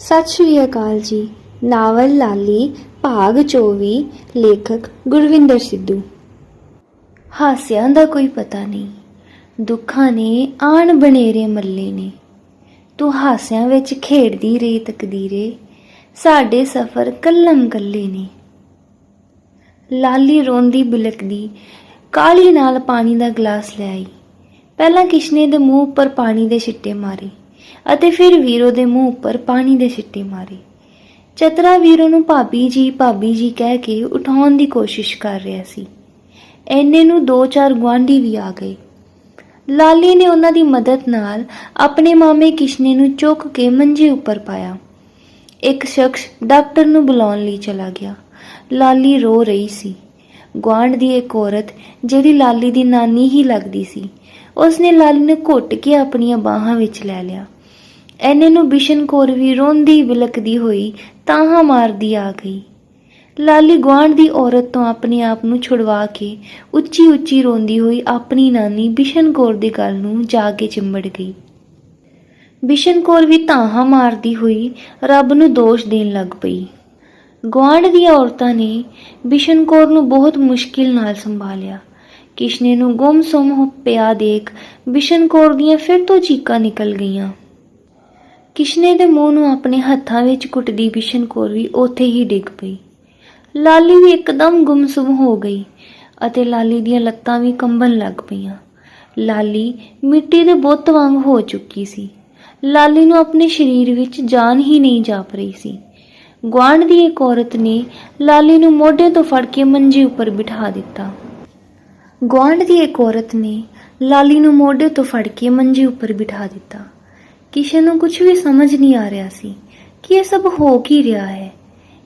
ਸਤਿ ਸ਼੍ਰੀ ਅਕਾਲ ਜੀ। ਨਾਵਲ ਲਾਲੀ, ਭਾਗ 24 ਲੇਖਕ ਗੁਰਵਿੰਦਰ ਸਿੱਧੂ। ਹਾਸਿਆਂ ਦਾ ਕੋਈ ਪਤਾ ਨਹੀਂ। ਦੁੱਖਾਂ ਨੇ ਆਣ ਬਨੇਰੇ ਮੱਲੇ ਨੇ। ਤੂੰ ਹਾਸਿਆਂ ਵਿੱਚ ਖੇਡਦੀ ਰਹੀ ਤਕਦੀਰੇ। ਸਾਡੇ ਸਫ਼ਰ ਕੱਲਮ ਕੱਲੇ ਨੇ। ਲਾਲੀ ਰੋਂਦੀ ਬਿਲਕਦੀ ਕਾਲੀ ਨਾਲ ਪਾਣੀ ਦਾ ਗਲਾਸ ਲੈ ਆਈ। ਪਹਿਲਾਂ ਕਿਸ਼ਨੇ ਦੇ ਮੂੰਹ ਉੱਪਰ ਪਾਣੀ ਦੇ ਛਿੱਟੇ ਮਾਰੇ। ਅਤੇ ਫਿਰ ਵੀਰੋ ਦੇ ਮੂੰਹ ਉੱਪਰ ਪਾਣੀ ਦੇ ਛਿੱਟੇ ਮਾਰੇ। ਚਤਰਾ ਵੀਰੋ ਨੂੰ ਭਾਬੀ ਜੀ ਭਾਬੀ ਜੀ ਕਹਿ ਕੇ ਉਠਾਉਣ ਦੀ ਕੋਸ਼ਿਸ਼ ਕਰ ਰਿਹਾ ਸੀ। ਐਨੇ ਨੂੰ ਦੋ ਚਾਰ ਗੁਆਂਢੀ ਵੀ ਆ ਗਏ। ਲਾਲੀ ਨੇ ਉਹਨਾਂ ਦੀ ਮਦਦ ਨਾਲ ਆਪਣੇ ਮਾਮੇ ਕਿਸ਼ਨੇ ਨੂੰ ਚੁੱਕ ਕੇ ਮੰਜੇ ਉੱਪਰ ਪਾਇਆ। ਇੱਕ ਸ਼ਖਸ ਡਾਕਟਰ ਨੂੰ ਬੁਲਾਉਣ ਲਈ ਚਲਾ ਗਿਆ। ਲਾਲੀ ਰੋ ਰਹੀ ਸੀ। ਗੁਆਂਢ ਦੀ ਇੱਕ ਔਰਤ, ਜਿਹੜੀ ਲਾਲੀ ਦੀ ਨਾਨੀ ਹੀ ਲੱਗਦੀ ਸੀ, ਉਸਨੇ ਲਾਲੀ ਨੂੰ ਘੁੱਟ ਕੇ ਆਪਣੀਆਂ ਬਾਹਾਂ ਵਿੱਚ ਲੈ ਲਿਆ। ਐਨੇ ਨੂੰ ਬਿਸ਼ਨ ਕੌਰ ਵੀ ਰੋਂਦੀ ਵਿਲਕਦੀ ਹੋਈ ਤਾਹਾਂ ਮਾਰਦੀ ਆ ਗਈ। ਲਾਲੀ ਗੁਆਂਢ ਦੀ ਔਰਤ ਤੋਂ ਆਪਣੇ ਆਪ ਨੂੰ ਛੁਡਵਾ ਕੇ ਉੱਚੀ ਉੱਚੀ ਰੋਂਦੀ ਹੋਈ ਆਪਣੀ ਨਾਨੀ ਬਿਸ਼ਨ ਕੌਰ ਦੀ ਗੱਲ ਨੂੰ ਜਾ ਕੇ ਚਿੰਬੜ ਗਈ। ਬਿਸ਼ਨ ਕੌਰ ਵੀ ਤਾਹਾਂ ਮਾਰਦੀ ਹੋਈ ਰੱਬ ਨੂੰ ਦੋਸ਼ ਦੇਣ ਲੱਗ ਪਈ। ਗੁਆਂਢ ਦੀਆਂ ਔਰਤਾਂ ਨੇ ਬਿਸ਼ਨ ਕੌਰ ਨੂੰ ਬਹੁਤ ਮੁਸ਼ਕਿਲ ਨਾਲ ਸੰਭਾਲਿਆ। ਕਿਸ਼ਨੇ ਨੂੰ ਗੁੰਮਸੁੰਮ ਹੋ ਪਿਆ ਦੇਖ ਬਿਸ਼ਨ ਕੌਰ ਦੀਆਂ ਫਿਰ ਤੋਂ ਚੀਕਾਂ ਨਿਕਲ ਗਈਆਂ। ਕਿਸ਼ਨੇ ਦੇ ਮੂੰਹ ਨੂੰ ਆਪਣੇ ਹੱਥਾਂ ਵਿੱਚ ਕੁੱਟਦੀ ਬਿਸ਼ਨ ਕੌਰ ਵੀ ਉੱਥੇ ਹੀ ਡਿੱਗ ਪਈ। ਲਾਲੀ ਵੀ ਇੱਕਦਮ ਗੁੰਮਸੁਮ ਹੋ ਗਈ ਅਤੇ ਲਾਲੀ ਦੀਆਂ ਲੱਤਾਂ ਵੀ ਕੰਬਣ ਲੱਗ ਪਈਆਂ। ਲਾਲੀ ਮਿੱਟੀ ਦੇ ਬੁੱਤ ਵਾਂਗ ਹੋ ਚੁੱਕੀ ਸੀ। ਲਾਲੀ ਨੂੰ ਆਪਣੇ ਸਰੀਰ ਵਿੱਚ ਜਾਨ ਹੀ ਨਹੀਂ ਜਾਪ ਰਹੀ ਸੀ। ਗੁਆਂਢ ਦੀ ਇੱਕ ਔਰਤ ਨੇ ਲਾਲੀ ਨੂੰ ਮੋਢੇ ਤੋਂ ਫੜ ਕੇ ਮੰਜੇ ਉੱਪਰ ਬਿਠਾ ਦਿੱਤਾ। ਗੁਆਂਢ ਦੀ ਇੱਕ ਔਰਤ ਨੇ ਲਾਲੀ ਨੂੰ ਮੋਢੇ ਤੋਂ ਫੜ ਕੇ ਮੰਜੇ ਉੱਪਰ ਬਿਠਾ ਦਿੱਤਾ। ਕਿਸ਼ਨ ਨੂੰ ਕੁਝ ਵੀ ਸਮਝ ਨਹੀਂ ਆ ਰਿਹਾ ਸੀ ਕਿ ਇਹ ਸਭ ਹੋ ਕੀ ਰਿਹਾ ਹੈ।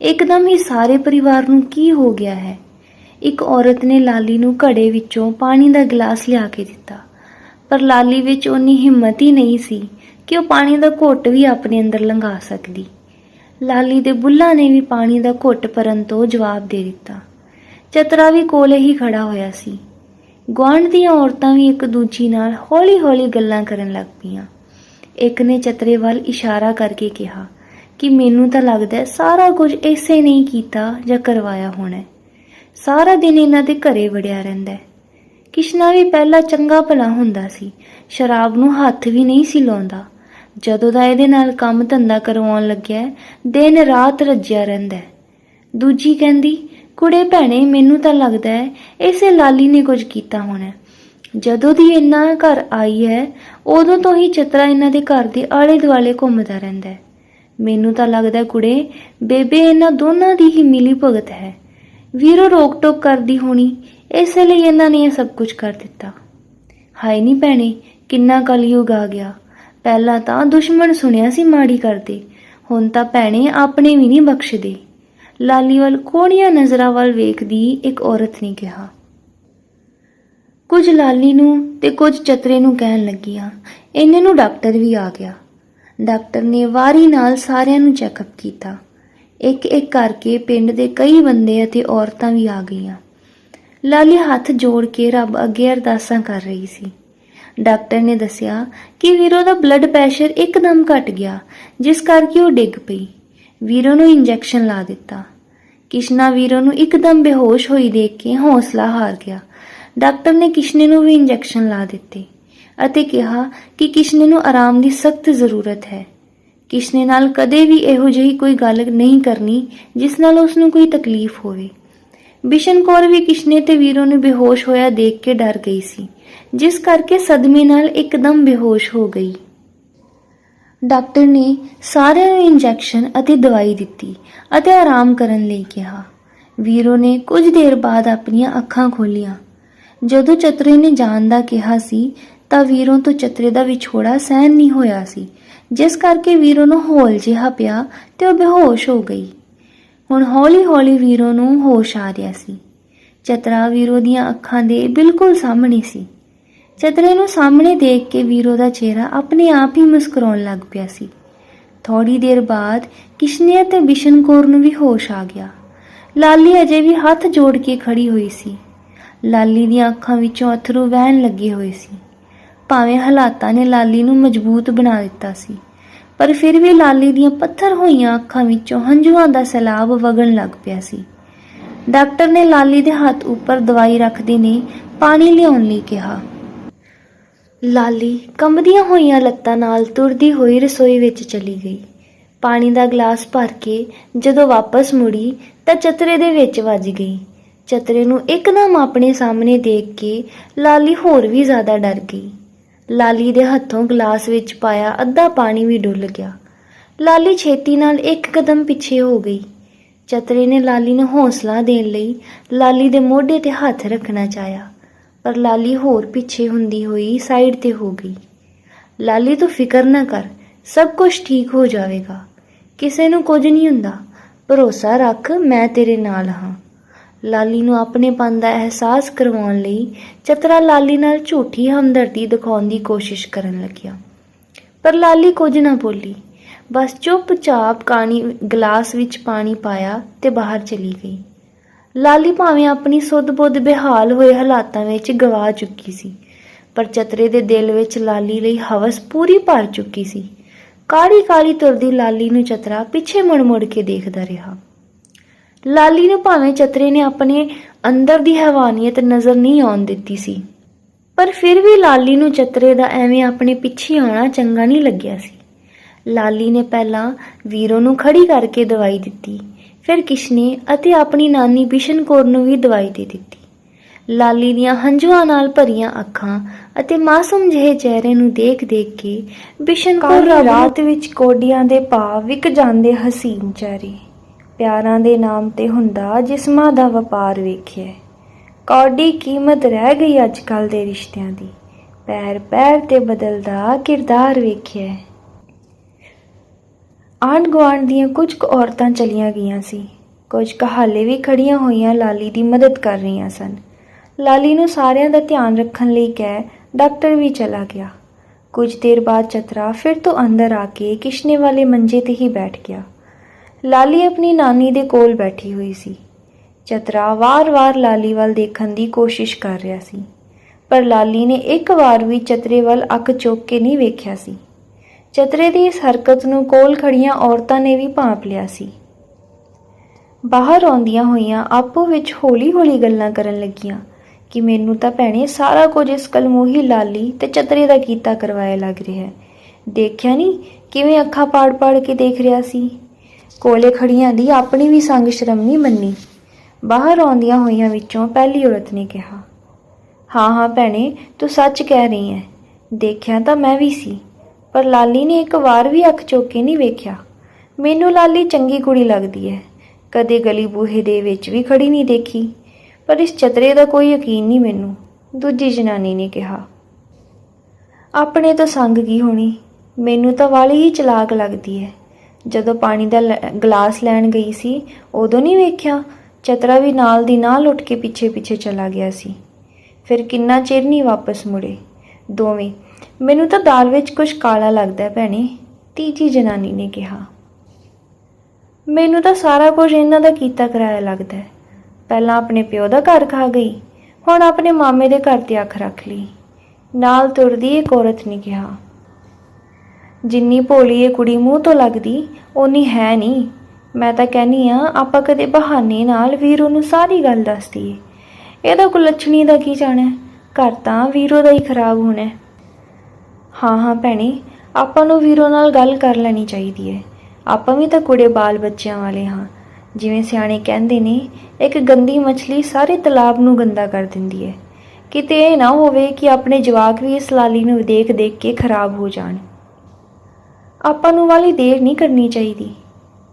ਇੱਕਦਮ ਹੀ ਸਾਰੇ ਪਰਿਵਾਰ ਨੂੰ ਕੀ ਹੋ ਗਿਆ ਹੈ। ਇੱਕ ਔਰਤ ਨੇ ਲਾਲੀ ਨੂੰ ਘੜੇ ਵਿੱਚੋਂ ਪਾਣੀ ਦਾ ਗਲਾਸ ਲਿਆ ਕੇ ਦਿੱਤਾ। ਪਰ ਲਾਲੀ ਵਿੱਚ ਉਨੀ ਹਿੰਮਤ ਹੀ ਨਹੀਂ ਸੀ ਕਿ ਉਹ ਪਾਣੀ ਦਾ ਘੁੱਟ ਵੀ ਆਪਣੇ ਅੰਦਰ ਲੰਘਾ ਸਕਦੀ। ਲਾਲੀ ਦੇ ਬੁੱਲਾਂ ਨੇ ਵੀ ਪਾਣੀ ਦਾ ਘੁੱਟ ਭਰਨ ਤੋਂ ਜਵਾਬ ਦੇ ਦਿੱਤਾ। ਚਤਰਾ ਵੀ ਕੋਲੇ ਹੀ ਖੜਾ ਹੋਇਆ ਸੀ। ਗੁਆਂਢ ਦੀਆਂ ਔਰਤਾਂ ਵੀ ਇੱਕ ਦੂਜੀ ਨਾਲ ਹੌਲੀ-ਹੌਲੀ ਗੱਲਾਂ ਕਰਨ ਲੱਗ ਪਈਆਂ। ਇੱਕ ਨੇ ਚਤਰੇ ਵੱਲ ਇਸ਼ਾਰਾ ਕਰਕੇ ਕਿਹਾ ਕਿ ਮੈਨੂੰ ਤਾਂ ਲੱਗਦਾ ਸਾਰਾ ਕੁਝ ਇਸੇ ਨਹੀਂ ਕੀਤਾ ਜਾਂ ਕਰਵਾਇਆ ਹੋਣਾ ਸਾਰਾ ਦਿਨ ਇਹਨਾਂ ਦੇ ਘਰੇ ਵੜਿਆ ਰਹਿੰਦਾ ਹੈ। ਕਿਸ਼ਨਾ ਵੀ ਪਹਿਲਾਂ ਚੰਗਾ ਭਲਾ ਹੁੰਦਾ ਸੀ। ਸ਼ਰਾਬ ਨੂੰ ਹੱਥ ਵੀ ਨਹੀਂ ਸੀ ਲਾਉਂਦਾ। ਜਦੋਂ ਦਾ ਇਹਦੇ ਨਾਲ ਕੰਮ ਧੰਦਾ ਕਰਵਾਉਣ ਲੱਗਿਆ ਦਿਨ ਰਾਤ ਰੱਜਿਆ ਰਹਿੰਦਾ ਦੂਜੀ ਕਹਿੰਦੀ, ਕੁੜੇ ਭੈਣੇ, ਮੈਨੂੰ ਤਾਂ ਲੱਗਦਾ ਹੈ ਇਸੇ ਲਾਲੀ ਨੇ ਕੁਝ ਕੀਤਾ ਹੋਣਾ ਜਦੋਂ ਦੀ ਇਹਨਾਂ ਘਰ ਆਈ ਹੈ ਉਦੋਂ ਤੋਂ ਹੀ ਚਤਰਾ ਇਹਨਾਂ ਦੇ ਘਰ ਦੇ ਆਲੇ ਦੁਆਲੇ ਘੁੰਮਦਾ ਰਹਿੰਦਾ ਹੈ। ਮੈਨੂੰ ਤਾਂ ਲੱਗਦਾ ਕੁੜੇ, ਬੇਬੇ ਇਹਨਾਂ ਦੋਨਾਂ ਦੀ ਹੀ ਮਿਲੀ ਭਗਤ ਹੈ। ਵੀਰੋ ਰੋਕ ਟੋਕ ਕਰਦੀ ਹੋਣੀ, ਇਸ ਲਈ ਇਹਨਾਂ ਨੇ ਇਹ ਸਭ ਕੁਝ ਕਰ ਦਿੱਤਾ। ਹਾਏ ਨਹੀਂ ਭੈਣੇ, ਕਿੰਨਾ ਕਲਯੁਗ ਆ ਗਿਆ। ਪਹਿਲਾਂ ਤਾਂ ਦੁਸ਼ਮਣ ਸੁਣਿਆ ਸੀ ਮਾੜੀ ਕਰਦੇ ਹੁਣ ਤਾਂ ਭੈਣੇ ਆਪਣੇ ਵੀ ਨਹੀਂ ਬਖਸ਼ਦੇ। ਲਾਲੀ ਵੱਲ ਕੋਣੀਆਂ ਨਜ਼ਰਾਂ ਵੱਲ ਵੇਖਦੀ ਇੱਕ ਔਰਤ ਨੇ ਕਿਹਾ ਕੁਝ ਲਾਲੀ ਨੂੰ ਤੇ ਕੁਝ ਚਤਰੇ ਨੂੰ ਕਹਿਣ ਲੱਗੀਆਂ। ਇੰਨੇ ਨੂੰ ਡਾਕਟਰ ਵੀ ਆ ਗਿਆ। ਡਾਕਟਰ ਨੇ ਵਾਰੀ ਨਾਲ ਸਾਰਿਆਂ ਨੂੰ ਚੈੱਕਅਪ ਕੀਤਾ। ਇੱਕ ਇੱਕ ਕਰਕੇ ਪਿੰਡ ਦੇ ਕਈ ਬੰਦੇ ਅਤੇ ਔਰਤਾਂ ਵੀ ਆ ਗਈਆਂ। ਲਾਲੀ ਹੱਥ ਜੋੜ ਕੇ ਰੱਬ ਅੱਗੇ ਅਰਦਾਸਾਂ ਕਰ ਰਹੀ ਸੀ। ਡਾਕਟਰ ਨੇ ਦੱਸਿਆ ਕਿ ਵੀਰੋ ਦਾ ਬਲੱਡ ਪ੍ਰੈਸ਼ਰ ਇੱਕਦਮ ਘਟ ਗਿਆ, ਜਿਸ ਕਰਕੇ ਉਹ ਡਿੱਗ ਪਈ। ਵੀਰੋ ਨੂੰ ਇੰਜੈਕਸ਼ਨ ਲਾ ਦਿੱਤਾ। ਕਿਸ਼ਨਾ ਵੀਰੋ ਨੂੰ ਇੱਕਦਮ ਬੇਹੋਸ਼ ਹੋਈ ਦੇਖ ਕੇ ਹੌਸਲਾ ਹਾਰ ਗਿਆ। ਡਾਕਟਰ ਨੇ ਕਿਸ਼ਨੇ ਨੂੰ ਵੀ ਇੰਜੈਕਸ਼ਨ ਲਾ ਦਿੱਤੇ ਅਤੇ ਕਿਹਾ ਕਿ ਕਿਸ਼ਨੇ ਨੂੰ ਆਰਾਮ ਦੀ ਸਖਤ ਜ਼ਰੂਰਤ ਹੈ। ਕਿਸ਼ਨੇ ਨਾਲ ਕਦੇ ਵੀ ਇਹੋ ਜਿਹੀ ਕੋਈ ਗੱਲ ਨਹੀਂ ਕਰਨੀ ਜਿਸ ਨਾਲ ਉਸ ਨੂੰ ਕੋਈ ਤਕਲੀਫ ਹੋਵੇ। ਬਿਸ਼ਨ ਕੌਰ ਵੀ ਕਿਸ਼ਨੇ ਤੇ ਵੀਰੋ ਨੂੰ ਬੇਹੋਸ਼ ਹੋਇਆ ਦੇਖ ਕੇ ਡਰ ਗਈ ਸੀ, ਜਿਸ ਕਰਕੇ ਸਦਮੇ ਨਾਲ ਇੱਕਦਮ ਬੇਹੋਸ਼ ਹੋ ਗਈ। ਡਾਕਟਰ ਨੇ ਸਾਰਿਆਂ ਨੂੰ ਇੰਜੈਕਸ਼ਨ ਅਤੇ ਦਵਾਈ ਦਿੱਤੀ ਅਤੇ ਆਰਾਮ ਕਰਨ ਲਈ ਕਿਹਾ। ਵੀਰੋ ਨੇ ਕੁਝ ਦੇਰ ਬਾਅਦ ਆਪਣੀਆਂ ਅੱਖਾਂ ਖੋਲੀਆਂ ਜਦੋਂ ਚਤਰੇ ਨੇ ਜਾਣ ਦਾ ਕਿਹਾ ਸੀ, ਤਾਂ ਵੀਰੋਂ ਤੋਂ ਚਤਰੇ ਦਾ ਵਿਛੋੜਾ ਸਹਿਨ ਨਹੀਂ ਹੋਇਆ ਸੀ। ਜਿਸ ਕਰਕੇ ਵੀਰੋ ਨੂੰ ਹੌਲ ਜਿਹਾ ਪਿਆ ਤੇ ਉਹ ਬੇਹੋਸ਼ ਹੋ ਗਈ। ਹੁਣ ਹੌਲੀ-ਹੌਲੀ ਵੀਰੋ ਨੂੰ ਹੋਸ਼ ਆ ਰਿਹਾ ਸੀ। ਚਤਰਾ ਵੀਰੋ ਦੀਆਂ ਅੱਖਾਂ ਦੇ ਬਿਲਕੁਲ ਸਾਹਮਣੇ ਸੀ। ਚਤਰੇ ਨੂੰ ਸਾਹਮਣੇ ਦੇਖ ਕੇ ਵੀਰੋ ਦਾ ਚਿਹਰਾ ਆਪਣੇ ਆਪ ਹੀ ਮੁਸਕਰਾਉਣ ਲੱਗ ਪਿਆ ਸੀ। ਥੋੜੀ ਦੇਰ ਬਾਅਦ ਕਿਸ਼ਨੇ ਅਤੇ ਬਿਸ਼ਨ ਕੌਰ ਨੂੰ ਵੀ ਹੋਸ਼ ਆ ਗਿਆ। ਲਾਲੀ ਅਜੇ ਵੀ ਹੱਥ ਜੋੜ ਕੇ ਖੜੀ ਹੋਈ ਸੀ। ਲਾਲੀ ਦੀਆਂ ਅੱਖਾਂ ਵਿੱਚੋਂ ਅਥਰੂ ਵਹਿਣ ਲੱਗੇ ਹੋਏ ਸੀ। ਭਾਵੇਂ ਹਾਲਾਤਾਂ ਨੇ ਲਾਲੀ ਨੂੰ ਮਜ਼ਬੂਤ ਬਣਾ ਦਿੱਤਾ ਸੀ, ਪਰ ਫਿਰ ਵੀ ਲਾਲੀ ਦੀਆਂ ਪੱਥਰ ਹੋਈਆਂ ਅੱਖਾਂ ਵਿੱਚੋਂ ਹੰਝੂਆਂ ਦਾ ਸੈਲਾਬ ਵਗਣ ਲੱਗ ਪਿਆ ਸੀ। ਡਾਕਟਰ ਨੇ ਲਾਲੀ ਦੇ ਹੱਥ ਉੱਪਰ ਦਵਾਈ ਰੱਖਦੇ ਨੇ ਪਾਣੀ ਲਿਆਉਣ ਲਈ ਕਿਹਾ। ਲਾਲੀ ਕੰਬਦੀਆਂ ਹੋਈਆਂ ਲੱਤਾਂ ਨਾਲ ਤੁਰਦੀ ਹੋਈ ਰਸੋਈ ਵਿੱਚ ਚਲੀ ਗਈ। ਪਾਣੀ ਦਾ ਗਲਾਸ ਭਰ ਕੇ ਜਦੋਂ ਵਾਪਸ ਮੁੜੀ ਤਾਂ ਚਤਰੇ ਦੇ ਵਿੱਚ ਵੱਜ ਗਈ। ਚਤਰੇ ਨੂੰ ਇੱਕਦਮ ਆਪਣੇ ਸਾਹਮਣੇ ਦੇਖ ਕੇ ਲਾਲੀ ਹੋਰ ਵੀ ਜ਼ਿਆਦਾ ਡਰ ਗਈ। ਲਾਲੀ ਦੇ ਹੱਥੋਂ ਗਲਾਸ ਵਿੱਚ ਪਾਇਆ ਅੱਧਾ ਪਾਣੀ ਵੀ ਡੁੱਲ ਗਿਆ। ਲਾਲੀ ਛੇਤੀ ਨਾਲ ਇੱਕ ਕਦਮ ਪਿੱਛੇ ਹੋ ਗਈ। ਚਤਰੇ ਨੇ ਲਾਲੀ ਨੂੰ ਹੌਸਲਾ ਦੇਣ ਲਈ ਲਾਲੀ ਦੇ ਮੋਢੇ ਤੇ ਹੱਥ ਰੱਖਣਾ ਚਾਹਿਆ, ਪਰ ਲਾਲੀ ਹੋਰ ਪਿੱਛੇ ਹੁੰਦੀ ਹੋਈ ਸਾਈਡ ਤੇ ਹੋ ਗਈ। ਲਾਲੀ ਤੂੰ ਫਿਕਰ ਨਾ ਕਰ, ਸਭ ਕੁਝ ਠੀਕ ਹੋ ਜਾਵੇਗਾ। ਕਿਸੇ ਨੂੰ ਕੁਝ ਨਹੀਂ ਹੁੰਦਾ। ਭਰੋਸਾ ਰੱਖ ਮੈਂ ਤੇਰੇ ਨਾਲ ਹਾਂ। ਲਾਲੀ ਨੂੰ ਆਪਣੇਪਨ ਦਾ ਅਹਿਸਾਸ ਕਰਵਾਉਣ ਲਈ ਚਤਰਾ ਲਾਲੀ ਨਾਲ ਝੂਠੀ ਹਮਦਰਦੀ ਦਿਖਾਉਣ ਦੀ ਕੋਸ਼ਿਸ਼ ਕਰਨ ਲੱਗਿਆ। ਪਰ ਲਾਲੀ ਕੁਝ ਨਾ ਬੋਲੀ। ਬਸ ਚੁੱਪਚਾਪ ਕਾਣੀ ਗਲਾਸ ਵਿੱਚ ਪਾਣੀ ਪਾਇਆ ਤੇ ਬਾਹਰ ਚਲੀ ਗਈ। ਲਾਲੀ ਭਾਵੇਂ ਆਪਣੀ ਸੁੱਧ-ਬੁੱਧ ਬਿਹਾਲ ਹੋਏ ਹਾਲਾਤਾਂ ਵਿੱਚ ਗਵਾ ਚੁੱਕੀ ਸੀ, ਪਰ ਚਤਰੇ ਦੇ ਦਿਲ ਵਿੱਚ ਲਾਲੀ ਲਈ ਹਵਸ ਪੂਰੀ ਭਰ ਚੁੱਕੀ ਸੀ। ਕਾਲੀ ਕਾਲੀ ਤੁਰਦੀ ਲਾਲੀ ਨੂੰ ਚਤਰਾ ਪਿੱਛੇ ਮੁੜ-ਮੁੜ ਕੇ ਦੇਖਦਾ ਰਿਹਾ। ਲਾਲੀ ਨੂੰ ਭਾਵੇਂ ਚਤਰੇ ਨੇ ਆਪਣੇ ਅੰਦਰ ਦੀ ਹੈਵਾਨੀਅਤ ਨਜ਼ਰ ਨਹੀਂ ਆਉਣ ਦਿੱਤੀ ਸੀ ਪਰ ਫਿਰ ਵੀ ਲਾਲੀ ਨੂੰ ਚਤਰੇ ਦਾ ਐਵੇਂ ਆਪਣੇ ਪਿੱਛੇ ਆਉਣਾ ਚੰਗਾ ਨਹੀਂ ਲੱਗਿਆ ਸੀ। ਲਾਲੀ ਨੇ ਪਹਿਲਾਂ ਵੀਰੋ ਨੂੰ ਖੜੀ ਕਰਕੇ ਦਵਾਈ ਦਿੱਤੀ ਫਿਰ ਕਿਸ਼ਨੇ ਅਤੇ ਆਪਣੀ ਨਾਨੀ ਬਿਸ਼ਨ ਕੌਰ ਨੂੰ ਵੀ ਦਵਾਈ ਦੇ ਦਿੱਤੀ। ਲਾਲੀ ਦੀਆਂ ਹੰਝੂਆਂ ਨਾਲ ਭਰੀਆਂ ਅੱਖਾਂ ਅਤੇ ਮਾਸੂਮ ਜਿਹੇ ਚਿਹਰੇ ਨੂੰ ਦੇਖ-ਦੇਖ ਕੇ ਬਿਸ਼ਨ ਕੌਰ ਰਾਤ ਵਿੱਚ ਕੋਡੀਆਂ ਦੇ ਭਾਵ ਵਿਕ ਜਾਂਦੇ ਹਸੀਨ ਚਿਹਰੇ। ਪਿਆਰਾਂ ਦੇ ਨਾਮ ਤੇ ਹੁੰਦਾ ਜਿਸਮਾਂ ਦਾ ਵਪਾਰ ਵੇਖਿਆ। ਕੌਡੀ ਕੀਮਤ ਰਹਿ ਗਈ ਅੱਜ ਕੱਲ ਦੇ ਰਿਸ਼ਤਿਆਂ ਦੀ। ਪੈਰ ਪੈਰ ਤੇ ਬਦਲਦਾ ਕਿਰਦਾਰ ਵੇਖਿਆ। ਆਂਢ ਗੁਆਂਢ ਦੀਆਂ ਕੁਝ ਕੁ ਔਰਤਾਂ ਚਲੀਆਂ ਗਈਆਂ ਸੀ। ਕੁਝ ਕਹਾਲੇ ਵੀ ਖੜੀਆਂ ਹੋਈਆਂ ਲਾਲੀ ਦੀ ਮਦਦ ਕਰ ਰਹੀਆਂ ਸਨ। ਲਾਲੀ ਨੂੰ ਸਾਰਿਆਂ ਦਾ ਧਿਆਨ ਰੱਖਣ ਲਈ ਕਹਿ ਡਾਕਟਰ ਵੀ ਚਲਾ ਗਿਆ। ਕੁਝ ਦੇਰ ਬਾਅਦ ਚਤਰਾ ਫਿਰ ਤੋਂ ਅੰਦਰ ਆ ਕੇ ਕਿਸ਼ਨੇ ਵਾਲੇ ਮੰਜੇ ਤੇ ਹੀ ਬੈਠ ਗਿਆ। ਲਾਲੀ ਆਪਣੀ ਨਾਨੀ ਦੇ ਕੋਲ ਬੈਠੀ ਹੋਈ ਸੀ। ਚਤਰਾ ਵਾਰ-ਵਾਰ ਲਾਲੀ ਵੱਲ ਦੇਖਣ ਦੀ ਕੋਸ਼ਿਸ਼ ਕਰ ਰਿਹਾ ਸੀ। ਪਰ ਲਾਲੀ ਨੇ ਇੱਕ ਵਾਰ ਵੀ ਚਤਰੇ ਵੱਲ ਅੱਖ ਚੁੱਕ ਕੇ ਨਹੀਂ ਵੇਖਿਆ ਸੀ। ਚਤਰੇ ਦੀ ਇਸ ਹਰਕਤ ਨੂੰ ਕੋਲ ਖੜੀਆਂ ਔਰਤਾਂ ਨੇ ਵੀ ਭਾਂਪ ਲਿਆ ਸੀ। ਬਾਹਰ ਆਉਂਦੀਆਂ ਹੋਈਆਂ ਆਪੋ ਵਿੱਚ ਹੌਲੀ-ਹੌਲੀ ਗੱਲਾਂ ਕਰਨ ਲੱਗੀਆਂ ਕਿ ਮੈਨੂੰ ਤਾਂ ਭੈਣੇ ਸਾਰਾ ਕੁਝ ਇਸ ਕਲਮੋਹੀ ਲਾਲੀ ਤੇ ਚਤਰੇ ਦਾ ਕੀਤਾ ਕਰਵਾਇਆ ਲੱਗ ਰਿਹਾ ਹੈ। ਦੇਖਿਆ ਨਹੀਂ ਕਿਵੇਂ ਅੱਖਾਂ ਪਾੜ-ਪਾੜ ਕੇ ਦੇਖ ਰਿਹਾ ਸੀ। ਕੋਲੇ ਖੜੀਆਂ ਦੀ ਆਪਣੀ ਵੀ ਸੰਗ ਸ਼ਰਮ ਨਹੀਂ ਮੰਨੀ। ਬਾਹਰ ਆਉਂਦੀਆਂ ਹੋਈਆਂ ਵਿੱਚੋਂ ਪਹਿਲੀ ਔਰਤ ਨੇ ਕਿਹਾ, ਹਾਂ ਹਾਂ ਭੈਣੇ, ਤੂੰ ਸੱਚ ਕਹਿ ਰਹੀ ਹੈ ਦੇਖਿਆ ਤਾਂ ਮੈਂ ਵੀ ਸੀ, ਪਰ ਲਾਲੀ ਨੇ ਇੱਕ ਵਾਰ ਵੀ ਅੱਖ ਚੁੱਕ ਕੇ ਨਹੀਂ ਵੇਖਿਆ। ਮੈਨੂੰ ਲਾਲੀ ਚੰਗੀ ਕੁੜੀ ਲੱਗਦੀ ਹੈ ਕਦੇ ਗਲੀ ਬੂਹੇ ਦੇ ਵਿੱਚ ਵੀ ਖੜੀ ਨਹੀਂ ਦੇਖੀ, ਪਰ ਇਸ ਚਤਰੇ ਦਾ ਕੋਈ ਯਕੀਨ ਨਹੀਂ ਮੈਨੂੰ, ਦੂਜੀ ਜਨਾਨੀ ਨੇ ਕਿਹਾ। ਆਪਣੇ ਤੋਂ ਸੰਗ ਕੀ ਹੋਣੀ? ਮੈਨੂੰ ਤਾਂ ਵਾਲੀ ਹੀ ਚਲਾਕ ਲੱਗਦੀ ਹੈ ਜਦੋਂ ਪਾਣੀ ਦਾ ਲੈ- ਗਲਾਸ ਲੈਣ ਗਈ ਸੀ, ਉਦੋਂ ਨਹੀਂ ਵੇਖਿਆ। ਚਤਰਾ ਵੀ ਨਾਲ ਦੀ ਨਾਲ ਉੱਠ ਕੇ ਪਿੱਛੇ ਪਿੱਛੇ ਚਲਾ ਗਿਆ ਸੀ। ਫਿਰ ਕਿੰਨਾ ਚਿਰ ਨਹੀਂ ਵਾਪਸ ਮੁੜੇ? ਦੋਵੇਂ, ਮੈਨੂੰ ਤਾਂ ਦਾਲ ਵਿੱਚ ਕੁਝ ਕਾਲਾ ਲੱਗਦਾ ਭੈਣੇ, ਤੀਜੀ ਜਨਾਨੀ ਨੇ ਕਿਹਾ। ਮੈਨੂੰ ਤਾਂ ਸਾਰਾ ਕੁਝ ਇਹਨਾਂ ਦਾ ਕੀਤਾ ਕਰਾਇਆ ਲੱਗਦਾ ਪਹਿਲਾਂ ਆਪਣੇ ਪਿਓ ਦਾ ਘਰ ਖਾ ਗਈ, ਹੁਣ ਆਪਣੇ ਮਾਮੇ ਦੇ ਘਰ ਤੇ ਅੱਖ ਰੱਖ ਲਈ। ਨਾਲ ਤੁਰਦੀ ਇੱਕ ਔਰਤ ਨੇ ਕਿਹਾ ਜਿੰਨੀ ਭੋਲੀ ਇਹ ਕੁੜੀ ਮੂੰਹ ਤੋਂ ਲੱਗਦੀ, ਓਨੀ ਹੈ ਨਹੀਂ। ਮੈਂ ਤਾਂ ਕਹਿਨੀ ਆ ਆਪਾਂ ਕਦੇ ਬਹਾਨੇ ਨਾਲ ਵੀਰੋ ਨੂੰ ਸਾਰੀ ਗੱਲ ਦੱਸ ਦਈਏ ਇਹਦਾ ਕੁਲੱਛਣੀ ਦਾ ਕੀ ਜਾਣਾ? ਘਰ ਤਾਂ ਵੀਰੋ ਦਾ ਹੀ ਖਰਾਬ ਹੋਣਾ। ਹਾਂ ਹਾਂ ਭੈਣੇ, ਆਪਾਂ ਨੂੰ ਵੀਰੋ ਨਾਲ ਗੱਲ ਕਰ ਲੈਣੀ ਚਾਹੀਦੀ ਹੈ। ਆਪਾਂ ਵੀ ਤਾਂ ਕੁੜੇ ਬਾਲ ਬੱਚਿਆਂ ਵਾਲੇ ਹਾਂ। ਜਿਵੇਂ ਸਿਆਣੇ ਕਹਿੰਦੇ ਨੇ, ਇੱਕ ਗੰਦੀ ਮੱਛਲੀ ਸਾਰੇ ਤਲਾਬ ਨੂੰ ਗੰਦਾ ਕਰ ਦਿੰਦੀ ਹੈ। ਕਿਤੇ ਇਹ ਨਾ ਹੋਵੇ ਕਿ ਆਪਣੇ ਜਵਾਕ ਵੀ ਇਸ ਲਾਲੀ ਨੂੰ ਦੇਖ ਦੇਖ ਕੇ ਖਰਾਬ ਹੋ ਜਾਣ। ਆਪਾਂ ਨੂੰ ਵਾਲੀ ਦੇਰ ਨਹੀਂ ਕਰਨੀ ਚਾਹੀਦੀ।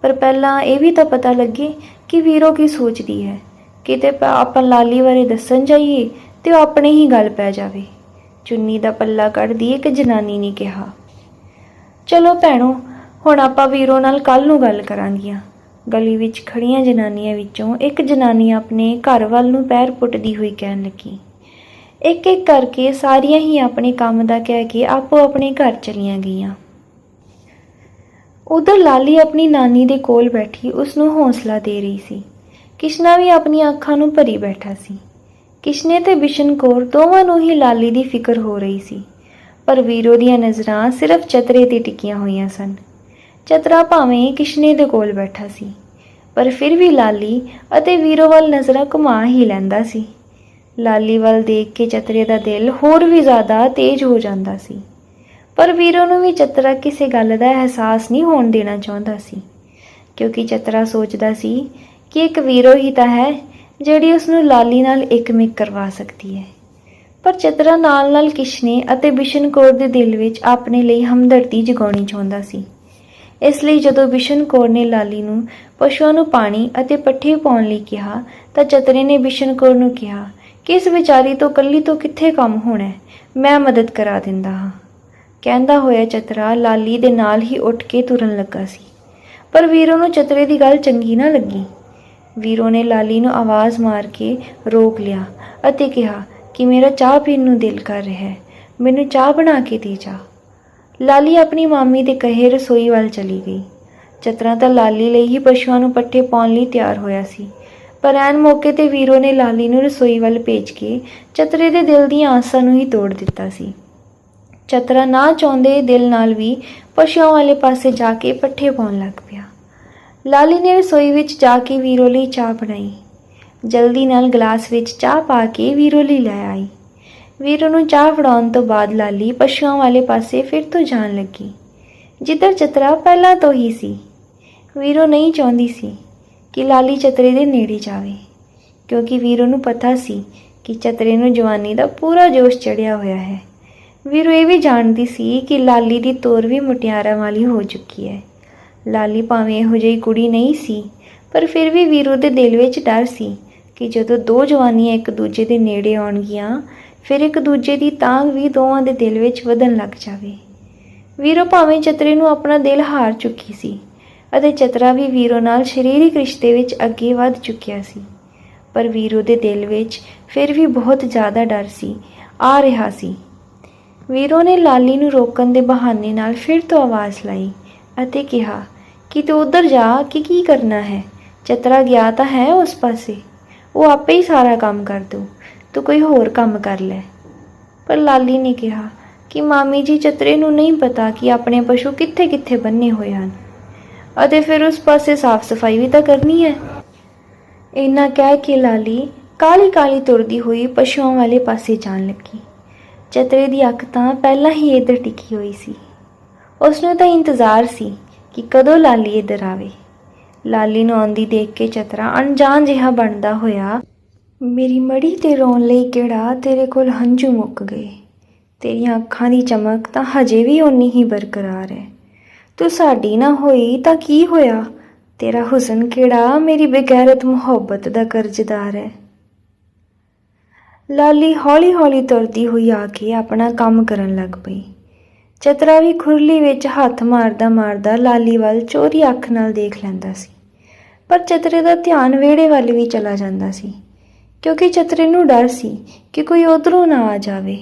ਪਰ ਪਹਿਲਾਂ ਇਹ ਵੀ ਤਾਂ ਪਤਾ ਲੱਗੇ ਕਿ ਵੀਰੋ ਕੀ ਸੋਚਦੀ ਹੈ। ਕਿਤੇ ਪ- ਆਪਾਂ ਲਾਲੀ ਬਾਰੇ ਦੱਸਣ ਜਾਈਏ ਤੇ ਉਹ ਆਪਣੇ ਹੀ ਗੱਲ ਪੈ ਜਾਵੇ। ਚੁੰਨੀ ਦਾ ਪੱਲਾ ਕੱਢਦੀ ਇੱਕ ਜਨਾਨੀ ਨੇ ਕਿਹਾ, ਚਲੋ ਭੈਣੋ, ਹੁਣ ਆਪਾਂ ਵੀਰੋ ਨਾਲ ਕੱਲ ਨੂੰ ਗੱਲ ਕਰਾਂਗੀਆਂ। ਗਲੀ ਵਿੱਚ ਖੜੀਆਂ ਜਨਾਨੀਆਂ ਵਿੱਚੋਂ ਇੱਕ ਜਨਾਨੀ ਆਪਣੇ ਘਰ ਵੱਲ ਨੂੰ ਪੈਰ ਪੁੱਟਦੀ ਹੋਈ ਕਹਿਣ ਲੱਗੀ ਇੱਕ ਇੱਕ ਕਰਕੇ ਸਾਰੀਆਂ ਹੀ ਆਪਣੇ ਕੰਮ ਦਾ ਕਹਿ ਕੇ ਆਪੋ ਆਪਣੇ ਘਰ ਚਲੀਆਂ ਗਈਆਂ। ਉਧਰ ਲਾਲੀ ਆਪਣੀ ਨਾਨੀ ਦੇ ਕੋਲ ਬੈਠੀ ਉਸ ਨੂੰ ਹੌਸਲਾ ਦੇ ਰਹੀ ਸੀ। ਕਿਸ਼ਨਾ ਵੀ ਆਪਣੀਆਂ ਅੱਖਾਂ ਨੂੰ ਭਰੀ ਬੈਠਾ ਸੀ। ਕਿਸ਼ਨੇ ਤੇ ਬਿਸ਼ਨ ਕੌਰ ਦੋਵਾਂ ਨੂੰ ਹੀ ਲਾਲੀ ਦੀ ਫਿਕਰ ਹੋ ਰਹੀ ਸੀ। ਪਰ ਵੀਰੋ ਦੀਆਂ ਨਜ਼ਰਾਂ ਸਿਰਫ ਚਤਰੇ ਤੇ ਟਿਕੀਆਂ ਹੋਈਆਂ ਸਨ। ਚਤਰਾ ਭਾਵੇਂ ਕਿਸ਼ਨੇ ਦੇ ਕੋਲ ਬੈਠਾ ਸੀ, ਪਰ ਫਿਰ ਵੀ ਲਾਲੀ ਅਤੇ ਵੀਰੋ ਵੱਲ ਨਜ਼ਰਾਂ ਘੁਮਾ ਹੀ ਲੈਂਦਾ ਸੀ। ਲਾਲੀ ਵੱਲ ਦੇਖ ਕੇ ਚਤਰੇ ਦਾ ਦਿਲ ਹੋਰ ਵੀ ਜ਼ਿਆਦਾ ਤੇਜ਼ ਹੋ ਜਾਂਦਾ ਸੀ। ਪਰ ਵੀਰੋ ਨੂੰ ਵੀ ਚਤਰਾ ਕਿਸੇ ਗੱਲ ਦਾ ਅਹਿਸਾਸ ਨਹੀਂ ਹੋਣ ਦੇਣਾ ਚਾਹੁੰਦਾ ਸੀ, ਕਿਉਂਕਿ ਚਤਰਾ ਸੋਚਦਾ ਸੀ ਕਿ ਇੱਕ ਵੀਰੋ ਹੀ ਤਾਂ ਹੈ ਜਿਹੜੀ ਉਸ ਨੂੰ ਲਾਲੀ ਨਾਲ ਇੱਕਮਿਕ ਕਰਵਾ ਸਕਦੀ ਹੈ। ਪਰ ਚਤਰਾ ਨਾਲ-ਨਾਲ ਕਿਸ਼ਨੇ ਅਤੇ ਬਿਸ਼ਨ ਕੌਰ ਦੇ ਦਿਲ ਵਿੱਚ ਆਪਣੇ ਲਈ ਹਮਦਰਦੀ ਜਗਾਉਣੀ ਚਾਹੁੰਦਾ ਸੀ। ਇਸ ਲਈ ਜਦੋਂ ਬਿਸ਼ਨ ਕੌਰ ਨੇ ਲਾਲੀ ਨੂੰ ਪਸ਼ੂਆਂ ਨੂੰ ਪਾਣੀ ਅਤੇ ਪੱਠੇ ਪਾਉਣ ਲਈ ਕਿਹਾ, ਤਾਂ ਚਤਰੇ ਨੇ ਬਿਸ਼ਨ ਕੌਰ ਨੂੰ ਕਿਹਾ ਕਿ ਇਸ ਵਿਚਾਰੀ ਤੋਂ ਕੱਲੀ ਤੋਂ ਕਿੱਥੇ ਕੰਮ ਹੋਣਾ ਮੈਂ ਮਦਦ ਕਰਾ ਦਿੰਦਾ ਹਾਂ। ਕਹਿੰਦਾ ਹੋਇਆ ਚਤਰਾ ਲਾਲੀ ਦੇ ਨਾਲ ਹੀ ਉੱਠ ਕੇ ਤੁਰਨ ਲੱਗਾ ਸੀ। ਪਰ ਵੀਰੋ ਨੂੰ ਚਤਰੇ ਦੀ ਗੱਲ ਚੰਗੀ ਨਾ ਲੱਗੀ। ਵੀਰੋ ਨੇ ਲਾਲੀ ਨੂੰ ਆਵਾਜ਼ ਮਾਰ ਕੇ ਰੋਕ ਲਿਆ ਅਤੇ ਕਿਹਾ ਕਿ ਮੇਰਾ ਚਾਹ ਪੀਣ ਨੂੰ ਦਿਲ ਕਰ ਰਿਹਾ ਹੈ, ਮੈਨੂੰ ਚਾਹ ਬਣਾ ਕੇ ਦੇ ਜਾ। ਲਾਲੀ ਆਪਣੀ ਮਾਮੀ ਦੇ ਕਹੇ ਰਸੋਈ ਵੱਲ ਚਲੀ ਗਈ। ਚਤਰਾ ਤਾਂ ਲਾਲੀ ਲਈ ਹੀ ਪਸ਼ੂਆਂ ਨੂੰ ਪੱਠੇ ਪਾਉਣ ਲਈ ਤਿਆਰ ਹੋਇਆ ਸੀ। ਪਰ ਐਨ ਮੌਕੇ ਤੇ ਵੀਰੋ ਨੇ ਲਾਲੀ ਨੂੰ ਰਸੋਈ ਵੱਲ ਭੇਜ ਕੇ ਚਤਰੇ ਦੇ ਦਿਲ ਦੀਆਂ ਆਸਾਂ ਨੂੰ ਹੀ ਤੋੜ ਦਿੱਤਾ ਸੀ। ਚਤਰਾ ਨਾ ਚਾਹੁੰਦੇ ਦਿਲ ਨਾਲ ਵੀ ਪਸ਼ੂਆਂ ਵਾਲੇ ਪਾਸੇ ਜਾ ਕੇ ਪੱਠੇ ਪਾਉਣ ਲੱਗ ਪਿਆ। ਲਾਲੀ ਨੇ ਰਸੋਈ ਵਿੱਚ ਜਾ ਕੇ ਵੀਰੋ ਲਈ ਚਾਹ ਬਣਾਈ। ਜਲਦੀ ਨਾਲ ਗਲਾਸ ਵਿੱਚ ਚਾਹ ਪਾ ਕੇ ਵੀਰੋ ਲਈ ਲੈ ਆਈ। ਵੀਰੋ ਨੂੰ ਚਾਹ ਫੜਾਉਣ ਤੋਂ ਬਾਅਦ ਲਾਲੀ ਪਸ਼ੂਆਂ ਵਾਲੇ ਪਾਸੇ ਫਿਰ ਤੋਂ ਜਾਣ ਲੱਗੀ। ਜਿੱਧਰ ਚਤਰਾ ਪਹਿਲਾਂ ਤੋਂ ਹੀ ਸੀ, ਵੀਰੋ ਨਹੀਂ ਚਾਹੁੰਦੀ ਸੀ ਕਿ ਲਾਲੀ ਚਤਰੇ ਦੇ ਨੇੜੇ ਜਾਵੇ, ਕਿਉਂਕਿ ਵੀਰੋ ਨੂੰ ਪਤਾ ਸੀ ਕਿ ਚਤਰੇ ਨੂੰ ਜਵਾਨੀ ਦਾ ਪੂਰਾ ਜੋਸ਼ ਚੜਿਆ ਹੋਇਆ ਹੈ। ਵੀਰੋ ਇਹ ਵੀ ਜਾਣਦੀ ਸੀ ਕਿ ਲਾਲੀ ਦੀ ਤੋਰ ਵੀ ਮੁਟਿਆਰਾਂ ਵਾਲੀ ਹੋ ਚੁੱਕੀ ਹੈ। ਲਾਲੀ ਭਾਵੇਂ ਇਹੋ ਜਿਹੀ ਕੁੜੀ ਨਹੀਂ ਸੀ, ਪਰ ਫਿਰ ਵੀ ਵੀਰੋ ਦੇ ਦਿਲ ਵਿੱਚ ਡਰ ਸੀ ਕਿ ਜਦੋਂ ਦੋ ਜਵਾਨੀਆਂ ਇੱਕ ਦੂਜੇ ਦੇ ਨੇੜੇ ਆਉਣਗੀਆਂ, ਫਿਰ ਇੱਕ ਦੂਜੇ ਦੀ ਤਾਂਗ ਵੀ ਦੋਵਾਂ ਦੇ ਦਿਲ ਵਿੱਚ ਵਧਣ ਲੱਗ ਜਾਵੇ। ਵੀਰੋ ਭਾਵੇਂ ਚਤਰੇ ਨੂੰ ਆਪਣਾ ਦਿਲ ਹਾਰ ਚੁੱਕੀ ਸੀ, ਅਤੇ ਚਤਰਾ ਵੀ ਵੀਰੋ ਨਾਲ ਸਰੀਰਕ ਰਿਸ਼ਤੇ ਵਿੱਚ ਅੱਗੇ ਵੱਧ ਚੁੱਕਿਆ ਸੀ। ਪਰ ਵੀਰੋ ਦੇ ਦਿਲ ਵਿੱਚ ਫਿਰ ਵੀ ਬਹੁਤ ਜ਼ਿਆਦਾ ਡਰ ਸੀ, ਆ ਰਿਹਾ ਸੀ। ਵੀਰੋ ਨੇ ਲਾਲੀ ਨੂੰ ਰੋਕਣ ਦੇ ਬਹਾਨੇ ਨਾਲ ਫਿਰ ਤੋਂ ਆਵਾਜ਼ ਲਾਈ ਅਤੇ ਕਿਹਾ, ਕਿ ਤੂੰ ਉਧਰ ਜਾ? ਕਿ, ਕੀ ਕਰਨਾ ਹੈ? ਚਤਰਾ ਗਿਆ ਤਾਂ ਹੈ ਉਸ ਪਾਸੇ। ਉਹ ਆਪੇ ਹੀ ਸਾਰਾ ਕੰਮ ਕਰ ਦੂ ਤੂੰ ਕੋਈ ਹੋਰ ਕੰਮ ਕਰ ਲੈ। ਪਰ ਲਾਲੀ ਨੇ ਕਿਹਾ, ਕਿ ਮਾਮੀ ਜੀ ਚਤਰੇ ਨੂੰ ਨਹੀਂ ਪਤਾ ਕਿ ਆਪਣੇ ਪਸ਼ੂ ਕਿੱਥੇ-ਕਿੱਥੇ ਬੰਨੇ ਹੋਏ ਹਨ? ਅਤੇ ਫਿਰ ਉਸ ਪਾਸੇ ਸਾਫ਼ ਸਫ਼ਾਈ ਵੀ ਤਾਂ ਕਰਨੀ ਹੈ? ਇੰਨਾ ਕਹਿ ਕੇ ਲਾਲੀ ਕਾਲੀ-ਕਾਲੀ ਤੁਰਦੀ ਹੋਈ ਪਸ਼ੂਆਂ ਵਾਲੇ ਪਾਸੇ ਜਾਣ ਲੱਗੀ। ਚਤਰੇ ਦੀ ਅੱਖ ਤਾਂ ਪਹਿਲਾਂ ਹੀ ਇੱਧਰ ਟਿਕੀ ਹੋਈ ਸੀ। ਉਸ ਨੂੰ ਤਾਂ ਇੰਤਜ਼ਾਰ ਸੀ ਕਿ ਕਦੋਂ ਲਾਲੀ ਇੱਧਰ ਆਵੇ। ਲਾਲੀ ਨੂੰ ਆਉਂਦੀ ਦੇਖ ਕੇ ਚਤਰਾ ਅਣਜਾਣ ਜਿਹਾ ਬਣਦਾ ਹੋਇਆ, ਮੇਰੀ ਮੜੀ ਤੇ ਰੋਣ ਲਈ ਕਿਹੜਾ ਤੇਰੇ ਕੋਲ ਹੰਝੂ ਮੁੱਕ ਗਏ? ਤੇਰੀਆਂ ਅੱਖਾਂ ਦੀ ਚਮਕ ਤਾਂ ਹਜੇ ਵੀ ਓਨੀ ਹੀ ਬਰਕਰਾਰ ਹੈ ਤੂੰ ਸਾਡੀ ਨਾ ਹੋਈ ਤਾਂ ਕੀ ਹੋਇਆ? ਤੇਰਾ ਹੁਸਨ ਕਿਹੜਾ ਮੇਰੀ ਬੇਗੈਰਤ ਮੁਹੱਬਤ ਦਾ ਕਰਜ਼ਦਾਰ ਹੈ ਲਾਲੀ ਹੌਲੀ-ਹੌਲੀ ਤੁਰਦੀ ਹੋਈ ਆ ਕੇ ਆਪਣਾ ਕੰਮ ਕਰਨ ਲੱਗ ਪਈ। ਚਤਰਾ ਵੀ ਖੁਰਲੀ ਵਿੱਚ ਹੱਥ ਮਾਰਦਾ ਮਾਰਦਾ ਲਾਲੀ ਵੱਲ ਚੋਰੀ ਅੱਖ ਨਾਲ ਦੇਖ ਲੈਂਦਾ ਸੀ। ਪਰ ਚਤਰੇ ਦਾ ਧਿਆਨ ਵਿਹੜੇ ਵੱਲ ਵੀ ਚਲਾ ਜਾਂਦਾ ਸੀ, ਕਿਉਂਕਿ ਚਤਰੇ ਨੂੰ ਡਰ ਸੀ ਕਿ ਕੋਈ ਉਧਰੋਂ ਨਾ ਆ ਜਾਵੇ।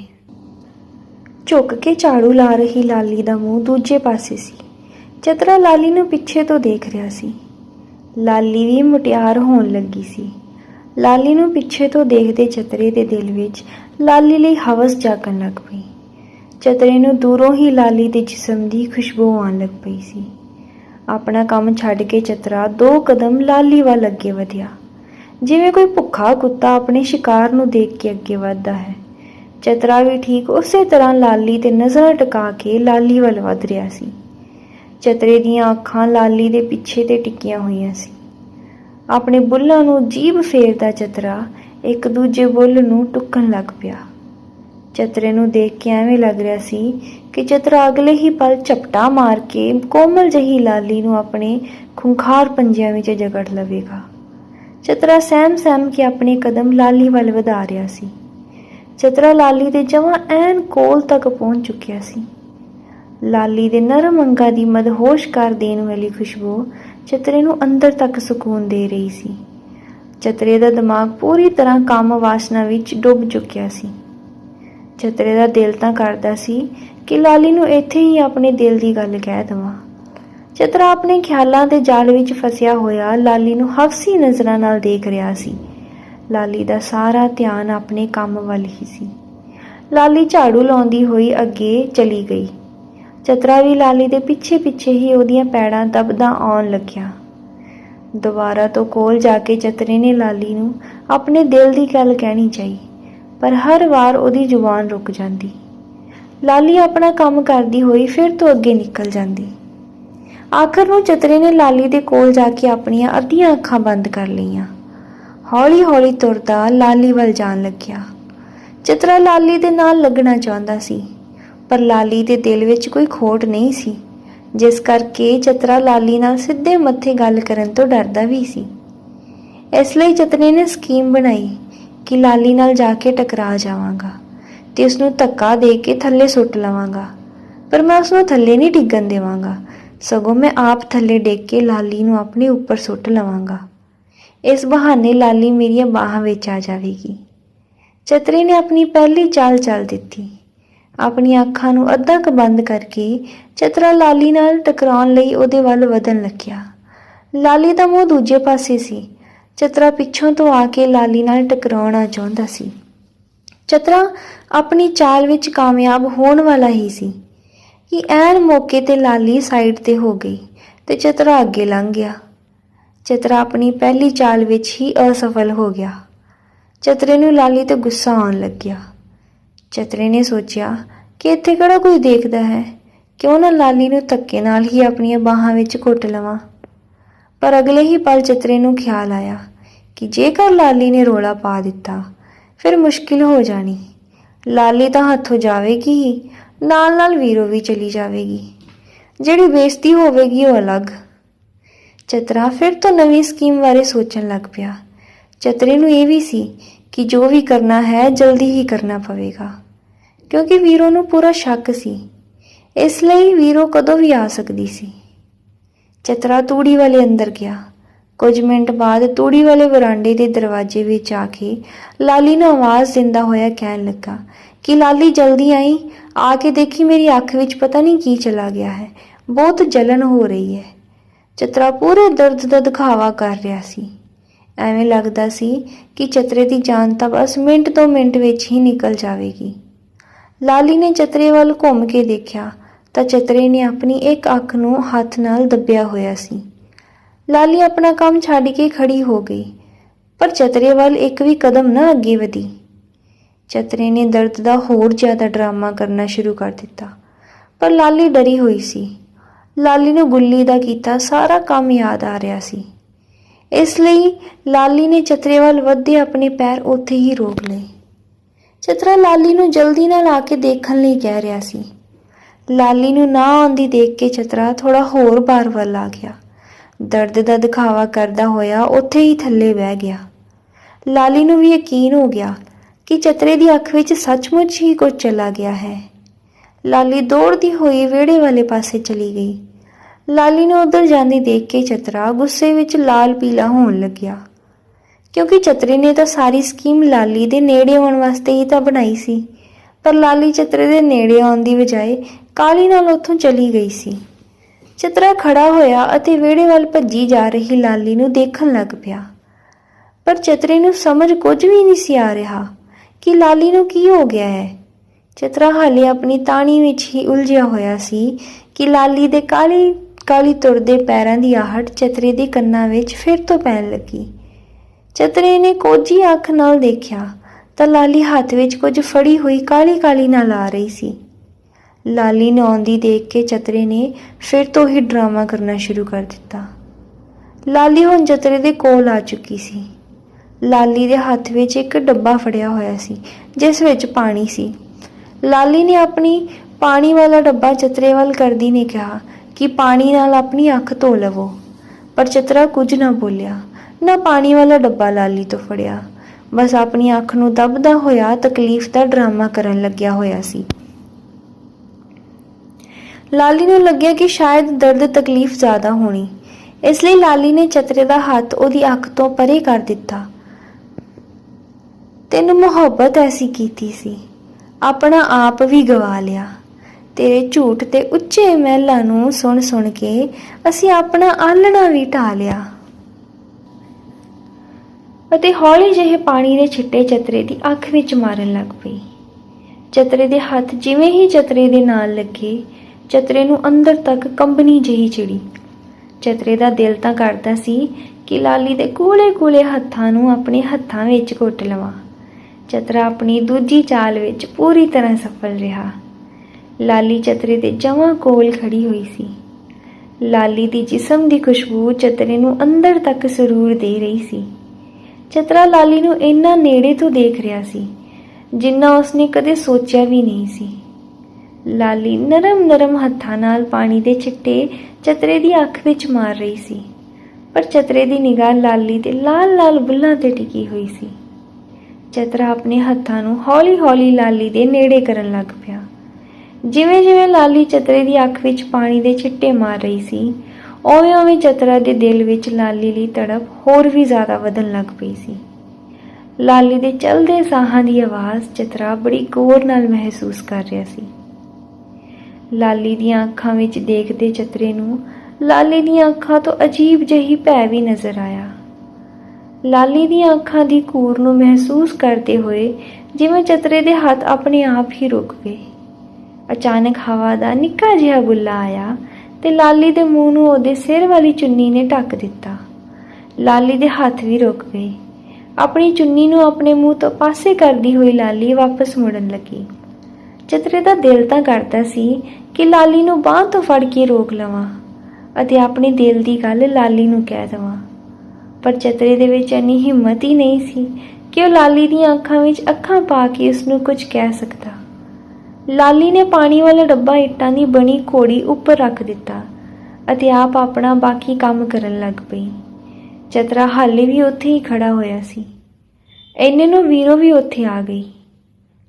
ਝੁੱਕ ਕੇ ਝਾੜੂ ਲਾ ਰਹੀ ਲਾਲੀ ਦਾ ਮੂੰਹ ਦੂਜੇ ਪਾਸੇ ਸੀ। ਚਤਰਾ ਲਾਲੀ ਨੂੰ ਪਿੱਛੇ ਤੋਂ ਦੇਖ ਰਿਹਾ ਸੀ। ਲਾਲੀ ਵੀ ਮੁਟਿਆਰ ਹੋਣ ਲੱਗੀ ਸੀ। ਲਾਲੀ ਨੂੰ ਪਿੱਛੇ ਤੋਂ ਦੇਖਦੇ ਚਤਰੇ ਦੇ ਦਿਲ ਵਿੱਚ ਲਾਲੀ ਲਈ ਹਵਸ ਜਾਗਣ ਲੱਗ ਪਈ। ਚਤਰੇ ਨੂੰ ਦੂਰੋਂ ਹੀ ਲਾਲੀ ਦੇ ਜਿਸਮ ਦੀ ਖੁਸ਼ਬੂ ਆਉਣ ਲੱਗ ਪਈ ਸੀ। ਆਪਣਾ ਕੰਮ ਛੱਡ ਕੇ ਚਤਰਾ ਦੋ ਕਦਮ ਲਾਲੀ ਵੱਲ ਅੱਗੇ ਵਧਿਆ। ਜਿਵੇਂ ਕੋਈ ਭੁੱਖਾ ਕੁੱਤਾ ਆਪਣੇ ਸ਼ਿਕਾਰ ਨੂੰ ਦੇਖ ਕੇ ਅੱਗੇ ਵਧਦਾ ਹੈ। ਚਤਰਾ ਵੀ ਠੀਕ ਉਸੇ ਤਰ੍ਹਾਂ ਲਾਲੀ ਤੇ ਨਜ਼ਰ ਟਿਕਾ ਕੇ ਲਾਲੀ ਵੱਲ ਵਧ ਰਿਹਾ ਸੀ। ਚਤਰੇ ਦੀਆਂ ਅੱਖਾਂ ਲਾਲੀ ਦੇ ਪਿੱਛੇ ਤੇ ਟਿਕੀਆਂ ਹੋਈਆਂ ਸੀ। ਆਪਣੇ ਬੁੱਲਾਂ ਨੂੰ ਜੀਭ ਫੇਰਦਾ ਚਤਰਾ, ਇੱਕ ਦੂਜੇ ਬੁੱਲ ਨੂੰ ਟੁੱਕਣ ਲੱਗ ਪਿਆ। ਚਤਰੇ ਨੂੰ ਦੇਖ ਕੇ ਐਵੇਂ ਲੱਗ ਰਿਹਾ ਸੀ ਕਿ ਚਤਰਾ ਅਗਲੇ ਹੀ ਪਲ ਝਪਟਾ ਮਾਰ ਕੇ ਕੋਮਲ ਜਹੀ ਲਾਲੀ ਨੂੰ ਆਪਣੇ ਖੁੰਖਾਰ ਪੰਜਿਆਂ ਵਿੱਚ ਜਕੜ ਲਵੇਗਾ। ਚਤਰਾ ਸਹਿਮ ਸਹਿਮ ਕੇ ਆਪਣੇ ਕਦਮ ਲਾਲੀ ਵੱਲ ਵਧਾ ਰਿਹਾ ਸੀ। ਚਤਰਾ ਲਾਲੀ ਦੇ ਜਮਾਂ ਐਨ ਕੋਲ ਤੱਕ ਪਹੁੰਚ ਚੁੱਕਿਆ ਸੀ। ਲਾਲੀ ਦੇ ਨਰਮ ਅੰਗਾਂ ਦੀ ਮਦਹੋਸ਼ ਕਰ ਦੇਣ ਵਾਲੀ ਖੁਸ਼ਬੂ ਚਤਰੇ ਨੂੰ ਅੰਦਰ ਤੱਕ ਸਕੂਨ ਦੇ ਰਹੀ ਸੀ। ਚਤਰੇ ਦਾ ਦਿਮਾਗ ਪੂਰੀ ਤਰ੍ਹਾਂ ਕੰਮ ਵਾਸਨਾ ਵਿੱਚ ਡੁੱਬ ਚੁੱਕਿਆ ਸੀ। ਚਤਰੇ ਦਾ ਦਿਲ ਤਾਂ ਕਰਦਾ ਸੀ ਕਿ ਲਾਲੀ ਨੂੰ ਇੱਥੇ ਹੀ ਆਪਣੇ ਦਿਲ ਦੀ ਗੱਲ ਕਹਿ ਦਵਾਂ। ਚਤਰਾ ਆਪਣੇ ਖਿਆਲਾਂ ਦੇ ਜਾਲ ਵਿੱਚ ਫਸਿਆ ਹੋਇਆ ਲਾਲੀ ਨੂੰ ਹਫਸੀ ਨਜ਼ਰਾਂ ਨਾਲ ਦੇਖ ਰਿਹਾ ਸੀ। ਲਾਲੀ ਦਾ ਸਾਰਾ ਧਿਆਨ ਆਪਣੇ ਕੰਮ ਵੱਲ ਹੀ ਸੀ। ਲਾਲੀ ਝਾੜੂ ਲਾਉਂਦੀ ਹੋਈ ਅੱਗੇ ਚਲੀ ਗਈ। ਚਤਰਾ ਵੀ ਲਾਲੀ ਦੇ ਪਿੱਛੇ ਪਿੱਛੇ ਹੀ ਉਹਦੀਆਂ ਪੈੜਾਂ ਦਬਦਾ ਆਉਣ ਲੱਗਿਆ। ਦੁਬਾਰਾ ਤੋਂ ਕੋਲ ਜਾ ਕੇ ਚਤਰੇ ਨੇ ਲਾਲੀ ਨੂੰ ਆਪਣੇ ਦਿਲ ਦੀ ਗੱਲ ਕਹਿਣੀ ਚਾਹੀ, ਪਰ ਹਰ ਵਾਰ ਉਹਦੀ ਜ਼ੁਬਾਨ ਰੁਕ ਜਾਂਦੀ। ਲਾਲੀ ਆਪਣਾ ਕੰਮ ਕਰਦੀ ਹੋਈ ਫਿਰ ਤੋਂ ਅੱਗੇ ਨਿਕਲ ਜਾਂਦੀ। ਆਖਰ ਨੂੰ ਚਤਰੇ ਨੇ ਲਾਲੀ ਦੇ ਕੋਲ ਜਾ ਕੇ ਆਪਣੀਆਂ ਅੱਧੀਆਂ ਅੱਖਾਂ ਬੰਦ ਕਰ ਲਈਆਂ। ਹੌਲੀ-ਹੌਲੀ ਤੁਰਦਾ ਲਾਲੀ ਵੱਲ ਜਾਣ ਲੱਗਿਆ। ਚਤਰਾ ਲਾਲੀ ਦੇ ਨਾਲ ਲੱਗਣਾ ਚਾਹੁੰਦਾ ਸੀ। ਪਰ ਲਾਲੀ ਦੇ ਦਿਲ ਵਿੱਚ ਕੋਈ ਖੋਟ ਨਹੀਂ ਸੀ, ਜਿਸ ਕਰਕੇ ਚਤਰਾ ਲਾਲੀ ਨਾਲ ਸਿੱਧੇ ਮੱਥੇ ਗੱਲ ਕਰਨ ਤੋਂ ਡਰਦਾ ਵੀ ਸੀ। ਇਸ ਲਈ ਚਤਰੇ ਨੇ ਸਕੀਮ ਬਣਾਈ ਕਿ ਲਾਲੀ ਨਾਲ ਜਾ ਕੇ ਟਕਰਾ ਜਾਵਾਂਗਾ ਤੇ ਉਸ ਨੂੰ ਧੱਕਾ ਦੇ ਕੇ ਥੱਲੇ ਸੁੱਟ ਲਵਾਂਗਾ, ਪਰ ਮੈਂ ਉਸ ਨੂੰ ਥੱਲੇ ਨਹੀਂ ਡਿੱਗਣ ਦੇਵਾਂਗਾ, ਸਗੋਂ ਮੈਂ ਆਪ ਥੱਲੇ ਡਿੱਗ ਕੇ ਲਾਲੀ ਨੂੰ ਆਪਣੇ ਉੱਪਰ ਸੁੱਟ ਲਵਾਂਗਾ। ਇਸ ਬਹਾਨੇ ਲਾਲੀ ਮੇਰੀਆਂ ਬਾਹਾਂ ਵਿੱਚ ਆ ਜਾਵੇਗੀ। ਚਤਰੇ ਨੇ ਆਪਣੀ ਪਹਿਲੀ ਚਾਲ ਚੱਲ ਦਿੱਤੀ। ਆਪਣੀਆਂ ਅੱਖਾਂ ਨੂੰ ਅੱਧਾ ਕੁ ਬੰਦ ਕਰਕੇ ਚਤਰਾ ਲਾਲੀ ਨਾਲ ਟਕਰਾਉਣ ਲਈ ਉਹਦੇ ਵੱਲ ਵਧਣ ਲੱਗਿਆ। ਲਾਲੀ ਦਾ ਮੂੰਹ ਦੂਜੇ ਪਾਸੇ ਸੀ। ਚਤਰਾ ਪਿੱਛੋਂ ਤੋਂ ਆ ਕੇ ਲਾਲੀ ਨਾਲ ਟਕਰਾਉਣਾ ਚਾਹੁੰਦਾ ਸੀ। ਚਤਰਾ ਆਪਣੀ ਚਾਲ ਵਿੱਚ ਕਾਮਯਾਬ ਹੋਣ ਵਾਲਾ ਹੀ ਸੀ ਕਿ ਐਨ ਮੌਕੇ ਤੇ ਲਾਲੀ ਸਾਈਡ ਤੇ ਹੋ ਗਈ ਤੇ ਚਤਰਾ ਅੱਗੇ ਲੰਘ ਗਿਆ। ਚਤਰਾ ਆਪਣੀ ਪਹਿਲੀ ਚਾਲ ਵਿੱਚ ਹੀ ਅਸਫਲ ਹੋ ਗਿਆ। ਚਤਰੇ ਨੂੰ ਲਾਲੀ ਤੇ ਗੁੱਸਾ ਆਉਣ ਲੱਗਿਆ। ਚਤਰੇ ਨੇ ਸੋਚਿਆ ਕਿ ਇੱਥੇ ਕਿਹੜਾ ਕੋਈ ਦੇਖਦਾ ਹੈ? ਕਿਉਂ ਨਾ ਲਾਲੀ ਨੂੰ ਧੱਕੇ ਨਾਲ ਹੀ ਆਪਣੀਆਂ ਬਾਹਾਂ ਵਿੱਚ ਘੁੱਟ ਲਵਾਂ? ਪਰ ਅਗਲੇ ਹੀ ਪਲ ਚਤਰੇ ਨੂੰ ਖਿਆਲ ਆਇਆ ਕਿ ਜੇਕਰ ਲਾਲੀ ਨੇ ਰੋਲਾ ਪਾ ਦਿੱਤਾ, ਫਿਰ ਮੁਸ਼ਕਿਲ ਹੋ ਜਾਣੀ। ਲਾਲੀ ਤਾਂ ਹੱਥੋਂ ਜਾਵੇਗੀ ਹੀ ਨਾਲ ਨਾਲ ਵੀਰੋ ਵੀ ਚਲੀ ਜਾਵੇਗੀ। ਜਿਹੜੀ ਬੇਇੱਜ਼ਤੀ ਹੋਵੇਗੀ ਉਹ ਅਲੱਗ। ਚਤਰਾ ਫਿਰ ਤੋਂ ਨਵੀਂ ਸਕੀਮ ਬਾਰੇ ਸੋਚਣ ਲੱਗ ਪਿਆ। ਚਤਰੇ ਨੂੰ ਇਹ ਵੀ ਸੀ ਕਿ ਜੋ ਵੀ ਕਰਨਾ ਹੈ, ਜਲਦੀ ਹੀ ਕਰਨਾ ਪਵੇਗਾ। ਕਿਉਂਕਿ ਵੀਰੋ ਨੂੰ ਪੂਰਾ ਸ਼ੱਕ ਸੀ। ਇਸ ਲਈ ਵੀਰੋ ਕਦੋਂ ਵੀ ਆ ਸਕਦੀ ਸੀ। ਚਤਰਾ ਤੂੜੀ ਵਾਲੇ ਅੰਦਰ ਗਿਆ। ਕੁਝ ਮਿੰਟ ਬਾਅਦ ਤੂੜੀ ਵਾਲੇ ਵਰਾਂਡੇ ਦੇ ਦਰਵਾਜ਼ੇ ਵਿੱਚ ਆ ਕੇ ਲਾਲੀ ਨੂੰ ਆਵਾਜ਼ ਦਿੰਦਾ ਹੋਇਆ ਕਹਿਣ ਲੱਗਾ, ਕਿ ਲਾਲੀ, ਜਲਦੀ ਆਈ? ਆ ਕੇ ਦੇਖੀ ਮੇਰੀ ਅੱਖ ਵਿੱਚ ਪਤਾ ਨਹੀਂ ਕੀ ਚਲਾ ਗਿਆ ਹੈ। ਬਹੁਤ ਜਲਨ ਹੋ ਰਹੀ ਹੈ। ਚਤਰਾ ਪੂਰੇ ਦਰਦ ਦਾ ਦਿਖਾਵਾ ਕਰ ਰਿਹਾ ਸੀ। ਐਵੇਂ ਲੱਗਦਾ ਸੀ ਕਿ ਚਤਰੇ ਦੀ ਜਾਨ ਤਾਂ ਬਸ ਮਿੰਟ ਤੋਂ ਮਿੰਟ ਵਿੱਚ ਹੀ ਨਿਕਲ ਜਾਵੇਗੀ। ਲਾਲੀ ਨੇ ਚਤਰੇ ਵੱਲ ਘੁੰਮ ਕੇ ਦੇਖਿਆ ਤਾਂ ਚਤਰੇ ਨੇ ਆਪਣੀ ਇੱਕ ਅੱਖ ਨੂੰ ਹੱਥ ਨਾਲ ਦੱਬਿਆ ਹੋਇਆ ਸੀ। ਲਾਲੀ ਆਪਣਾ ਕੰਮ ਛੱਡ ਕੇ ਖੜੀ ਹੋ ਗਈ, ਪਰ ਚਤਰੇ ਵੱਲ ਇੱਕ ਵੀ ਕਦਮ ਨਾ ਅੱਗੇ ਵਧੀ। ਚਤਰੇ ਨੇ ਦਰਦ ਦਾ ਹੋਰ ਜ਼ਿਆਦਾ ਡਰਾਮਾ ਕਰਨਾ ਸ਼ੁਰੂ ਕਰ ਦਿੱਤਾ, ਪਰ ਲਾਲੀ ਡਰੀ ਹੋਈ ਸੀ। ਲਾਲੀ ਨੂੰ ਗੁੱਲੀ ਦਾ ਕੀਤਾ ਸਾਰਾ ਕੰਮ ਯਾਦ ਆ ਰਿਹਾ ਸੀ। ਇਸ ਲਈ ਲਾਲੀ ਨੇ ਚਤਰੇ ਵੱਲ ਵਧਦੇ ਆਪਣੇ ਪੈਰ ਉੱਥੇ ਹੀ ਰੋਕ ਲਏ। ਚਤਰਾ ਲਾਲੀ ਨੂੰ ਜਲਦੀ ਨਾਲ ਆ ਕੇ ਦੇਖਣ ਲਈ ਕਹਿ ਰਿਹਾ ਸੀ। ਲਾਲੀ ਨੂੰ ਨਾ ਆਉਂਦੀ ਦੇਖ ਕੇ ਚਤਰਾ ਥੋੜਾ ਹੋਰ ਬਾਰ ਵੱਲ ਆ ਗਿਆ। ਦਰਦ ਦਾ ਦਿਖਾਵਾ ਕਰਦਾ ਹੋਇਆ ਉੱਥੇ ਹੀ ਥੱਲੇ ਬਹਿ ਗਿਆ। ਲਾਲੀ ਨੂੰ ਵੀ ਯਕੀਨ ਹੋ ਗਿਆ ਕਿ ਚਤਰੇ ਦੀ ਅੱਖ ਵਿੱਚ ਸੱਚਮੁੱਚ ਹੀ ਕੁਝ ਚਲਾ ਗਿਆ ਹੈ। ਲਾਲੀ ਦੌੜਦੀ ਹੋਈ ਵਿਹੜੇ ਵਾਲੇ ਪਾਸੇ ਚਲੀ ਗਈ। ਲਾਲੀ ਨੂੰ ਉਧਰ ਜਾਂਦੀ ਦੇਖ ਕੇ ਚਤਰਾ ਗੁੱਸੇ ਵਿੱਚ ਲਾਲ ਪੀਲਾ ਹੋਣ ਲੱਗਿਆ। ਕਿਉਂਕਿ ਚਤਰੇ ਨੇ ਤਾਂ ਸਾਰੀ ਸਕੀਮ ਲਾਲੀ ਦੇ ਨੇੜੇ ਆਉਣ ਵਾਸਤੇ ਹੀ ਤਾਂ ਬਣਾਈ ਸੀ। ਪਰ ਲਾਲੀ ਚਤਰੇ ਦੇ ਨੇੜੇ ਆਉਣ ਦੀ ਬਜਾਏ ਕਾਲੀ ਨਾਲ ਉੱਥੋਂ ਚਲੀ ਗਈ ਸੀ। ਚਤਰਾ ਖੜਾ ਹੋਇਆ ਅਤੇ ਵਿਹੜੇ ਵੱਲ ਭੱਜੀ ਜਾ ਰਹੀ ਲਾਲੀ ਨੂੰ ਦੇਖਣ ਲੱਗ ਪਿਆ। ਪਰ ਚਤਰੇ ਨੂੰ ਸਮਝ ਕੁਝ ਵੀ ਨਹੀਂ ਸੀ ਆ ਰਿਹਾ ਕਿ ਲਾਲੀ ਨੂੰ ਕੀ ਹੋ ਗਿਆ ਹੈ। ਚਤਰਾ ਹਾਲੇ ਆਪਣੀ ਤਾਣੀ ਵਿੱਚ ਹੀ ਉਲਝਿਆ ਹੋਇਆ ਸੀ ਕਿ ਲਾਲੀ ਦੇ ਕਾਲੀ ਕਾਲੀ ਤੁਰਦੇ ਪੈਰਾਂ ਦੀ ਆਹਟ ਚਤਰੇ ਦੇ ਕੰਨਾਂ ਵਿੱਚ ਫਿਰ ਤੋਂ ਪੈਣ ਲੱਗੀ। ਚਤਰੇ ਨੇ ਕੋਝੀ ਅੱਖ ਨਾਲ ਦੇਖਿਆ ਤਾਂ ਲਾਲੀ ਹੱਥ ਵਿੱਚ ਕੁਝ ਫੜੀ ਹੋਈ ਕਾਲੀ ਕਾਲੀ ਨਾਲ ਆ ਰਹੀ ਸੀ। ਲਾਲੀ ਨੂੰ ਆਉਂਦੀ ਦੇਖ ਕੇ ਚਤਰੇ ਨੇ ਫਿਰ ਤੋਂ ਹੀ ਡਰਾਮਾ ਕਰਨਾ ਸ਼ੁਰੂ ਕਰ ਦਿੱਤਾ। ਲਾਲੀ ਹੁਣ ਚਤਰੇ ਦੇ ਕੋਲ ਆ ਚੁੱਕੀ ਸੀ। ਲਾਲੀ ਦੇ ਹੱਥ ਵਿੱਚ ਇੱਕ ਡੱਬਾ ਫੜਿਆ ਹੋਇਆ ਸੀ, ਜਿਸ ਵਿੱਚ ਪਾਣੀ ਸੀ। ਲਾਲੀ ਨੇ ਆਪਣੀ ਪਾਣੀ ਵਾਲਾ ਡੱਬਾ ਚਤਰੇ ਵੱਲ ਕਰਦੀ ਨੇ ਕਿਹਾ ਕਿ ਪਾਣੀ ਨਾਲ ਆਪਣੀ ਅੱਖ ਧੋ ਲਵੋ। ਪਰ ਚਤਰਾ ਕੁਝ ਨਾ ਬੋਲਿਆ, ਨਾ ਪਾਣੀ ਵਾਲਾ ਡੱਬਾ ਲਾਲੀ ਤੋਂ ਫੜਿਆ। ਬਸ ਆਪਣੀ ਅੱਖ ਨੂੰ ਦਬਦਾ ਹੋਇਆ ਤਕਲੀਫ ਦਾ ਡਰਾਮਾ ਕਰਨ ਲੱਗਿਆ ਹੋਇਆ ਸੀ। ਲਾਲੀ ਨੂੰ ਲੱਗਿਆ ਕਿ ਸ਼ਾਇਦ ਦਰਦ ਤਕਲੀਫ ਜ਼ਿਆਦਾ ਹੋਣੀ। ਇਸ ਲਈ ਲਾਲੀ ਨੇ ਚਤਰੇ ਦਾ ਹੱਥ ਉਹਦੀ ਅੱਖ ਤੋਂ ਪਰੇ ਕਰ ਦਿੱਤਾ। ਤੈਨੂੰ ਮੁਹੱਬਤ ਐਸੀ ਕੀਤੀ ਸੀ। ਆਪਣਾ ਆਪ ਵੀ ਗਵਾ ਲਿਆ। ਤੇਰੇ ਝੂਠ ਤੇ ਉੱਚੇ ਮਹਿਲਾਂ ਨੂੰ ਸੁਣ ਸੁਣ ਕੇ ਅਸੀਂ ਆਪਣਾ ਆਲਣਾ ਵੀ ਢਾ ਲਿਆ। ਅਤੇ ਹੌਲੀ ਜਿਹੇ ਪਾਣੀ ਦੇ ਛਿੱਟੇ ਚਤਰੇ ਦੀ ਅੱਖ ਵਿੱਚ ਮਾਰਨ ਲੱਗ ਪਈ। ਚਤਰੇ ਦੇ ਹੱਥ ਜਿਵੇਂ ਹੀ ਚਤਰੇ ਦੇ ਨਾਲ ਲੱਗੇ, ਚਤਰੇ ਨੂੰ ਅੰਦਰ ਤੱਕ ਕੰਬਣੀ ਜਿਹੀ ਚਿੜੀ। ਚਤਰੇ ਦਾ ਦਿਲ ਤਾਂ ਕਰਦਾ ਸੀ ਕਿ ਲਾਲੀ ਦੇ ਕੂਲੇ-ਕੂਲੇ ਹੱਥਾਂ ਨੂੰ ਆਪਣੇ ਹੱਥਾਂ ਵਿੱਚ ਘੁੱਟ ਲਵਾਂ। ਚਤਰਾ ਆਪਣੀ ਦੂਜੀ ਚਾਲ ਵਿੱਚ ਪੂਰੀ ਤਰ੍ਹਾਂ ਸਫਲ ਰਿਹਾ। ਲਾਲੀ ਚਤਰੇ ਦੇ ਜਮਾਂ ਕੋਲ ਖੜੀ ਹੋਈ ਸੀ। ਲਾਲੀ ਦੀ ਜਿਸਮ ਦੀ ਖੁਸ਼ਬੂ ਚਤਰੇ ਨੂੰ ਅੰਦਰ ਤੱਕ ਸਰੂਰ ਦੇ ਰਹੀ ਸੀ। ਚਤਰਾ ਲਾਲੀ ਨੂੰ ਇੰਨਾ ਨੇੜੇ ਤੋਂ ਦੇਖ ਰਿਹਾ ਸੀ, ਜਿੰਨਾ ਉਸਨੇ ਕਦੇ ਸੋਚਿਆ ਵੀ ਨਹੀਂ ਸੀ। ਲਾਲੀ ਨਰਮ ਨਰਮ ਹੱਥਾਂ ਨਾਲ ਪਾਣੀ ਦੇ ਛਿੱਟੇ ਚਤਰੇ ਦੀ ਅੱਖ ਵਿੱਚ ਮਾਰ ਰਹੀ ਸੀ, ਪਰ ਚਤਰੇ ਦੀ ਨਿਗਾਹ ਲਾਲੀ ਦੇ ਲਾਲ ਲਾਲ ਬੁੱਲਾਂ ਤੇ ਟਿਕੀ ਹੋਈ ਸੀ। ਚਤਰਾ ਆਪਣੇ ਹੱਥਾਂ ਨੂੰ ਹੌਲੀ-ਹੌਲੀ ਲਾਲੀ ਦੇ ਨੇੜੇ ਕਰਨ ਲੱਗ ਪਿਆ। ਜਿਵੇਂ-ਜਿਵੇਂ ਲਾਲੀ ਚਤਰੇ ਦੀ ਅੱਖ ਵਿੱਚ ਪਾਣੀ ਦੇ ਛਿੱਟੇ ਮਾਰ ਰਹੀ ਸੀ, ਓਵੇਂ-ਓਵੇਂ ਚਤਰਾ ਦੇ ਦਿਲ ਵਿੱਚ ਲਾਲੀ ਲਈ ਤੜਪ ਹੋਰ ਵੀ ਜ਼ਿਆਦਾ ਵਧਣ ਲੱਗ ਪਈ ਸੀ। ਲਾਲੀ ਦੇ ਚਲਦੇ ਸਾਹਾਂ ਦੀ ਆਵਾਜ਼ ਚਤਰਾ ਬੜੀ ਗੌਰ ਨਾਲ ਮਹਿਸੂਸ ਕਰ ਰਿਹਾ ਸੀ। ਲਾਲੀ ਦੀਆਂ ਅੱਖਾਂ ਵਿੱਚ ਦੇਖਦੇ ਚਤਰੇ ਨੂੰ ਲਾਲੀ ਦੀਆਂ ਅੱਖਾਂ ਤੋਂ ਅਜੀਬ ਜਿਹੀ ਭੈ ਵੀ ਨਜ਼ਰ ਆਇਆ। ਲਾਲੀ ਦੀਆਂ ਅੱਖਾਂ ਦੀ ਕੂਰ ਨੂੰ ਮਹਿਸੂਸ ਕਰਦੇ ਹੋਏ ਜਿਵੇਂ ਚਤਰੇ ਦੇ ਹੱਥ ਆਪਣੇ ਆਪ ਹੀ ਰੁਕ ਗਏ। ਅਚਾਨਕ ਹਵਾ ਦਾ ਨਿੱਕਾ ਜਿਹਾ ਬੁੱਲਾ ਆਇਆ ਤੇ ਲਾਲੀ ਦੇ ਮੂੰਹ ਨੂੰ ਉਹਦੇ ਸਿਰ ਵਾਲੀ ਚੁੰਨੀ ਨੇ ਢੱਕ ਦਿੱਤਾ। ਲਾਲੀ ਦੇ ਹੱਥ ਵੀ ਰੁਕ ਗਏ। ਆਪਣੀ ਚੁੰਨੀ ਨੂੰ ਆਪਣੇ ਮੂੰਹ ਤੋਂ ਪਾਸੇ ਕਰਦੀ ਹੋਈ ਲਾਲੀ ਵਾਪਸ ਮੁੜਨ ਲੱਗੀ। ਚਤਰੇ ਦਾ ਦਿਲ ਤਾਂ ਕਰਦਾ ਸੀ ਕਿ ਲਾਲੀ ਨੂੰ ਬਾਹ ਤੋਂ ਫੜ ਕੇ ਰੋਕ ਲਵਾਂ ਅਤੇ ਆਪਣੇ ਦਿਲ ਦੀ ਗੱਲ ਲਾਲੀ ਨੂੰ ਕਹਿ ਦੇਵਾਂ। ਪਰ ਚਤਰੇ ਦੇ ਵਿੱਚ ਇੰਨੀ ਹਿੰਮਤ ਹੀ ਨਹੀਂ ਸੀ ਕਿ ਉਹ ਲਾਲੀ ਦੀਆਂ ਅੱਖਾਂ ਵਿੱਚ ਅੱਖਾਂ ਪਾ ਕੇ ਉਸ ਨੂੰ ਕੁਝ ਕਹਿ ਸਕਦਾ। ਲਾਲੀ ਨੇ ਪਾਣੀ ਵਾਲਾ ਡੱਬਾ ਇੱਟਾਂ ਦੀ ਬਣੀ ਘੋੜੀ ਉੱਪਰ ਰੱਖ ਦਿੱਤਾ ਅਤੇ ਆਪ ਆਪਣਾ ਬਾਕੀ ਕੰਮ ਕਰਨ ਲੱਗ ਪਈ। ਚਤਰਾ ਹਾਲੇ ਵੀ ਉੱਥੇ ਹੀ ਖੜਾ ਹੋਇਆ ਸੀ। ਇੰਨੇ ਨੂੰ ਵੀਰੋ ਵੀ ਉੱਥੇ ਆ ਗਈ।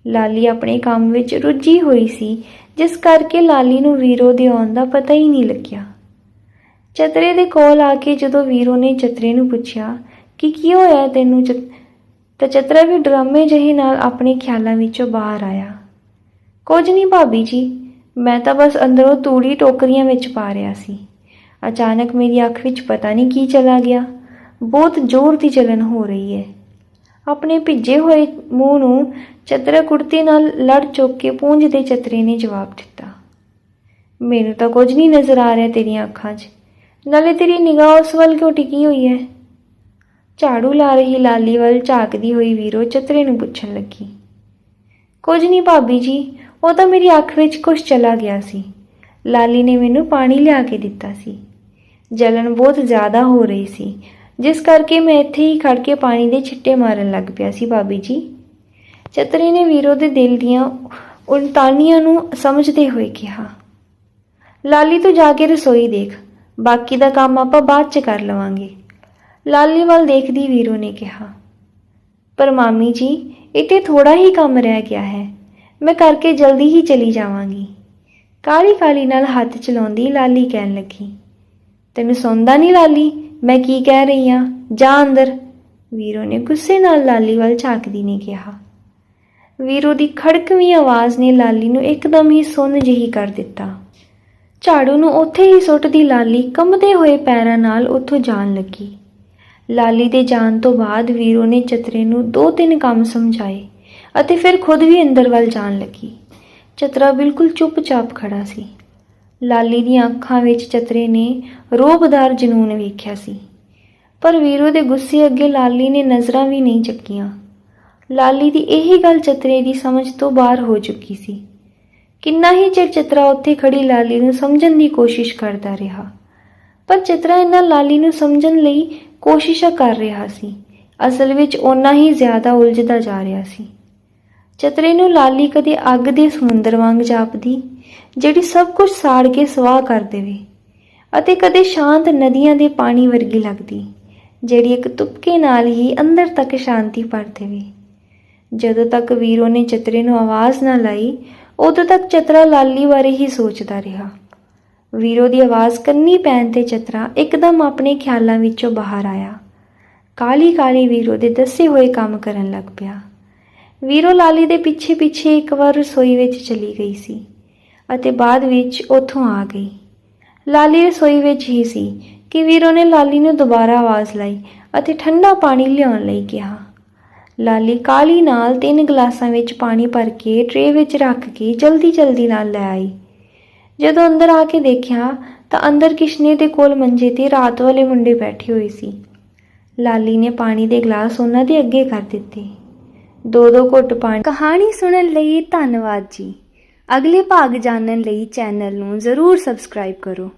ਲਾਲੀ ਆਪਣੇ ਕੰਮ ਵਿੱਚ ਰੁੱਝੀ ਹੋਈ ਸੀ, ਜਿਸ ਕਰਕੇ ਲਾਲੀ ਨੂੰ ਵੀਰੋ ਦੇ ਆਉਣ ਦਾ ਪਤਾ ਹੀ ਨਹੀਂ ਲੱਗਿਆ। ਚਤਰੇ ਦੇ ਕੋਲ ਆ ਕੇ ਜਦੋਂ ਵੀਰੋ ਨੇ ਚਤਰੇ ਨੂੰ ਪੁੱਛਿਆ ਕਿ ਕੀ ਹੋਇਆ ਤੈਨੂੰ ਚਤ- ਤਾਂ ਚਤਰਾ ਵੀ ਡਰਾਮੇ ਜਿਹੇ ਨਾਲ ਆਪਣੇ ਖਿਆਲਾਂ ਵਿੱਚੋਂ ਬਾਹਰ ਆਇਆ। ਕੁਝ ਨਹੀਂ ਭਾਬੀ ਜੀ, ਮੈਂ ਤਾਂ ਬਸ ਅੰਦਰੋਂ ਤੂੜੀ ਟੋਕਰੀਆਂ ਵਿੱਚ ਪਾ ਰਿਹਾ ਸੀ। ਅਚਾਨਕ ਮੇਰੀ ਅੱਖ ਵਿੱਚ ਪਤਾ ਨਹੀਂ ਕੀ ਚਲਾ ਗਿਆ। ਬਹੁਤ ਜ਼ੋਰ ਦੀ ਜਲਨ ਹੋ ਰਹੀ ਹੈ। ਆਪਣੇ ਭਿੱਜੇ ਹੋਏ ਮੂੰਹ ਨੂੰ ਚਤਰਾ ਕੁੜਤੀ ਨਾਲ ਲੜ ਚੁੱਕ ਕੇ ਪੂੰਝਦੇ ਚਤਰੇ ਨੇ ਜਵਾਬ ਦਿੱਤਾ। ਮੈਨੂੰ ਤਾਂ ਕੁਝ ਨਹੀਂ ਨਜ਼ਰ ਆ ਰਿਹਾ ਤੇਰੀਆਂ ਅੱਖਾਂ 'ਚ। ਨਾਲੇ ਤੇਰੀ ਨਿਗਾਹ ਉਸ ਵੱਲ ਕਿਉਂ ਟਿਕੀ ਹੋਈ ਹੈ? ਝਾੜੂ ਲਾ ਰਹੀ ਲਾਲੀ ਵੱਲ ਝਾਕਦੀ ਹੋਈ ਵੀਰੋ ਚਤਰੇ ਨੂੰ ਪੁੱਛਣ ਲੱਗੀ। ਕੁਝ ਨਹੀਂ ਭਾਬੀ ਜੀ ਉਹ ਤਾਂ ਮੇਰੀ ਅੱਖ ਵਿੱਚ ਕੁਝ ਚਲਾ ਗਿਆ ਸੀ। ਲਾਲੀ ਨੇ ਮੈਨੂੰ ਪਾਣੀ ਲਿਆ ਕੇ ਦਿੱਤਾ ਸੀ। ਜਲਨ ਬਹੁਤ ਜ਼ਿਆਦਾ ਹੋ ਰਹੀ ਸੀ, ਜਿਸ ਕਰਕੇ ਮੈਂ ਇੱਥੇ ਹੀ ਖੜ ਕੇ ਪਾਣੀ ਦੇ ਛਿੱਟੇ ਮਾਰਨ ਲੱਗ ਪਿਆ ਸੀ ਭਾਬੀ ਜੀ। ਚਤਰੇ ਨੇ ਵੀਰੋ ਦੇ ਦਿਲ ਦੀਆਂ ਉਲਟਾਨੀਆਂ ਨੂੰ ਸਮਝਦੇ ਹੋਏ ਕਿਹਾ, ਲਾਲੀ ਤੂੰ ਜਾ ਕੇ ਰਸੋਈ ਦੇਖ, ਬਾਕੀ ਦਾ ਕੰਮ ਆਪਾਂ ਬਾਅਦ ਚ ਕਰ ਲਵਾਂਗੇ। ਲਾਲੀ ਵੱਲ ਦੇਖਦੀ ਵੀਰੋ ਨੇ ਕਿਹਾ, ਪਰ ਮਾਮੀ ਜੀ, ਇੱਥੇ ਥੋੜਾ ਹੀ ਕੰਮ ਰਹਿ ਗਿਆ ਹੈ। ਮੈਂ ਕਰਕੇ ਜਲਦੀ ਹੀ ਚਲੀ ਜਾਵਾਂਗੀ। ਕਾਲੀ ਕਾਲੀ ਨਾਲ ਹੱਥ ਚਲਾਉਂਦੀ ਲਾਲੀ ਕਹਿਣ ਲੱਗੀ। ਤੈਨੂੰ ਸੌਂਦਾ ਨਹੀਂ ਲਾਲੀ? ਮੈਂ ਕੀ ਕਹਿ ਰਹੀ ਆ? ਜਾ ਅੰਦਰ। ਵੀਰੋ ਨੇ ਗੁੱਸੇ ਨਾਲ ਲਾਲੀ ਵੱਲ ਝਾਕਦੀ ਨੇ ਕਿਹਾ। ਵੀਰੋ ਦੀ ਖੜਕਵੀਂ ਆਵਾਜ਼ ਨੇ ਲਾਲੀ ਨੂੰ ਇੱਕਦਮ ਹੀ ਸੁੰਨ ਜਿਹੀ ਕਰ ਦਿੱਤਾ। ਝਾੜੂ ਨੂੰ ਉੱਥੇ ਹੀ ਸੁੱਟਦੀ ਲਾਲੀ ਕੰਬਦੇ ਹੋਏ ਪੈਰਾਂ ਨਾਲ ਉੱਥੋਂ ਜਾਣ ਲੱਗੀ। ਲਾਲੀ ਦੇ ਜਾਣ ਤੋਂ ਬਾਅਦ ਵੀਰੋ ਨੇ ਚਤਰੇ ਨੂੰ ਦੋ ਤਿੰਨ ਕੰਮ ਸਮਝਾਏ। ਅਤੇ ਫਿਰ ਖੁਦ ਵੀ ਅੰਦਰ ਵੱਲ ਜਾਣ ਲੱਗੀ। ਚਤਰਾ ਬਿਲਕੁਲ ਚੁੱਪਚਾਪ ਖੜਾ ਸੀ। ਲਾਲੀ ਦੀਆਂ ਅੱਖਾਂ ਵਿੱਚ ਚਤਰੇ ਨੇ ਰੋਬਦਾਰ ਜਨੂਨ ਵੇਖਿਆ ਸੀ। ਪਰ ਵੀਰੋ ਦੇ ਗੁੱਸੇ ਅੱਗੇ ਲਾਲੀ ਨੇ ਨਜ਼ਰਾਂ ਵੀ ਨਹੀਂ ਚੱਕੀਆਂ। ਲਾਲੀ ਦੀ ਇਹੀ ਗੱਲ ਚਤਰੇ ਦੀ ਸਮਝ ਤੋਂ ਬਾਹਰ ਹੋ ਚੁੱਕੀ ਸੀ। ਕਿੰਨਾ ਹੀ ਚਿਰ ਚਤਰਾ ਉੱਥੇ ਖੜੀ ਲਾਲੀ ਨੂੰ ਸਮਝਣ ਦੀ ਕੋਸ਼ਿਸ਼ ਕਰਦਾ ਰਿਹਾ। ਪਰ ਚਤਰਾ ਇਹਨਾਂ ਲਾਲੀ ਨੂੰ ਸਮਝਣ ਲਈ ਕੋਸ਼ਿਸ਼ਾਂ ਕਰ ਰਿਹਾ ਸੀ। ਅਸਲ ਵਿੱਚ ਓਨਾ ਹੀ ਜ਼ਿਆਦਾ ਉਲਝਦਾ ਜਾ ਰਿਹਾ ਸੀ। ਚਤਰੇ ਨੂੰ ਲਾਲੀ ਕਦੇ ਅੱਗ ਦੇ ਸਮੁੰਦਰ ਵਾਂਗ ਜਾਪਦੀ, ਜਿਹੜੀ ਸਭ ਕੁਝ ਸਾੜ ਕੇ ਸਵਾਹ ਕਰ ਦੇਵੇ, ਅਤੇ ਕਦੇ ਸ਼ਾਂਤ ਨਦੀਆਂ ਦੇ ਪਾਣੀ ਵਰਗੀ ਲੱਗਦੀ, ਜਿਹੜੀ ਇੱਕ ਤੁਪਕੇ ਨਾਲ ਹੀ ਅੰਦਰ ਤੱਕ ਸ਼ਾਂਤੀ ਭਰ ਦੇਵੇ। ਜਦੋਂ ਤੱਕ ਵੀਰੋ ਨੇ ਚਤਰੇ ਨੂੰ ਆਵਾਜ਼ ਨਾ ਲਾਈ, ਉਦੋਂ ਤੱਕ ਚਤਰਾ ਲਾਲੀ ਬਾਰੇ ਹੀ ਸੋਚਦਾ ਰਿਹਾ। ਵੀਰੋ ਦੀ ਆਵਾਜ਼ ਕੰਨੀ ਪੈਣ ਤੇ ਚਤਰਾ ਇੱਕਦਮ ਆਪਣੇ ਖਿਆਲਾਂ ਵਿੱਚੋਂ ਬਾਹਰ ਆਇਆ। ਕਾਲੀ ਕਾਲੀ ਵੀਰੋ ਦੇ ਦੱਸੇ ਹੋਏ ਕੰਮ ਕਰਨ ਲੱਗ ਪਿਆ। ਵੀਰੋ ਲਾਲੀ ਦੇ ਪਿੱਛੇ ਪਿੱਛੇ ਇੱਕ ਵਾਰ ਰਸੋਈ ਵਿੱਚ ਚਲੀ ਗਈ ਸੀ ਅਤੇ ਬਾਅਦ ਵਿੱਚ ਉੱਥੋਂ ਆ ਗਈ। ਲਾਲੀ ਰਸੋਈ ਵਿੱਚ ਹੀ ਸੀ ਕਿ ਵੀਰੋ ਨੇ ਲਾਲੀ ਨੂੰ ਦੁਬਾਰਾ ਆਵਾਜ਼ ਲਾਈ ਅਤੇ ਠੰਡਾ ਪਾਣੀ ਲਿਆਉਣ ਲਈ ਕਿਹਾ। ਲਾਲੀ ਕਾਲੀ ਨਾਲ ਤਿੰਨ ਗਲਾਸਾਂ ਵਿੱਚ ਪਾਣੀ ਭਰ ਕੇ ਟਰੇ ਵਿੱਚ ਰੱਖ ਕੇ ਜਲਦੀ ਜਲਦੀ ਨਾਲ ਲੈ ਆਈ। ਜਦੋਂ ਅੰਦਰ ਆ ਕੇ ਦੇਖਿਆ ਤਾਂ ਅੰਦਰ ਕਿਸ਼ਨੇ ਦੇ ਕੋਲ ਮੰਜੇ ਤੇ ਰਾਤ ਵਾਲੇ ਮੁੰਡੇ ਬੈਠੇ ਹੋਏ ਸੀ। ਲਾਲੀ ਨੇ ਪਾਣੀ ਦੇ ਗਲਾਸ ਉਹਨਾਂ ਦੇ ਅੱਗੇ ਕਰ ਦਿੱਤੇ। ਦੋ ਦੋ ਘੁੱਟ ਪਾਣੀ। ਕਹਾਣੀ ਸੁਣਨ ਲਈ ਧੰਨਵਾਦ ਜੀ। ਅਗਲੇ ਭਾਗ ਜਾਣਨ ਲਈ ਚੈਨਲ ਨੂੰ ਜ਼ਰੂਰ ਸਬਸਕ੍ਰਾਈਬ ਕਰੋ।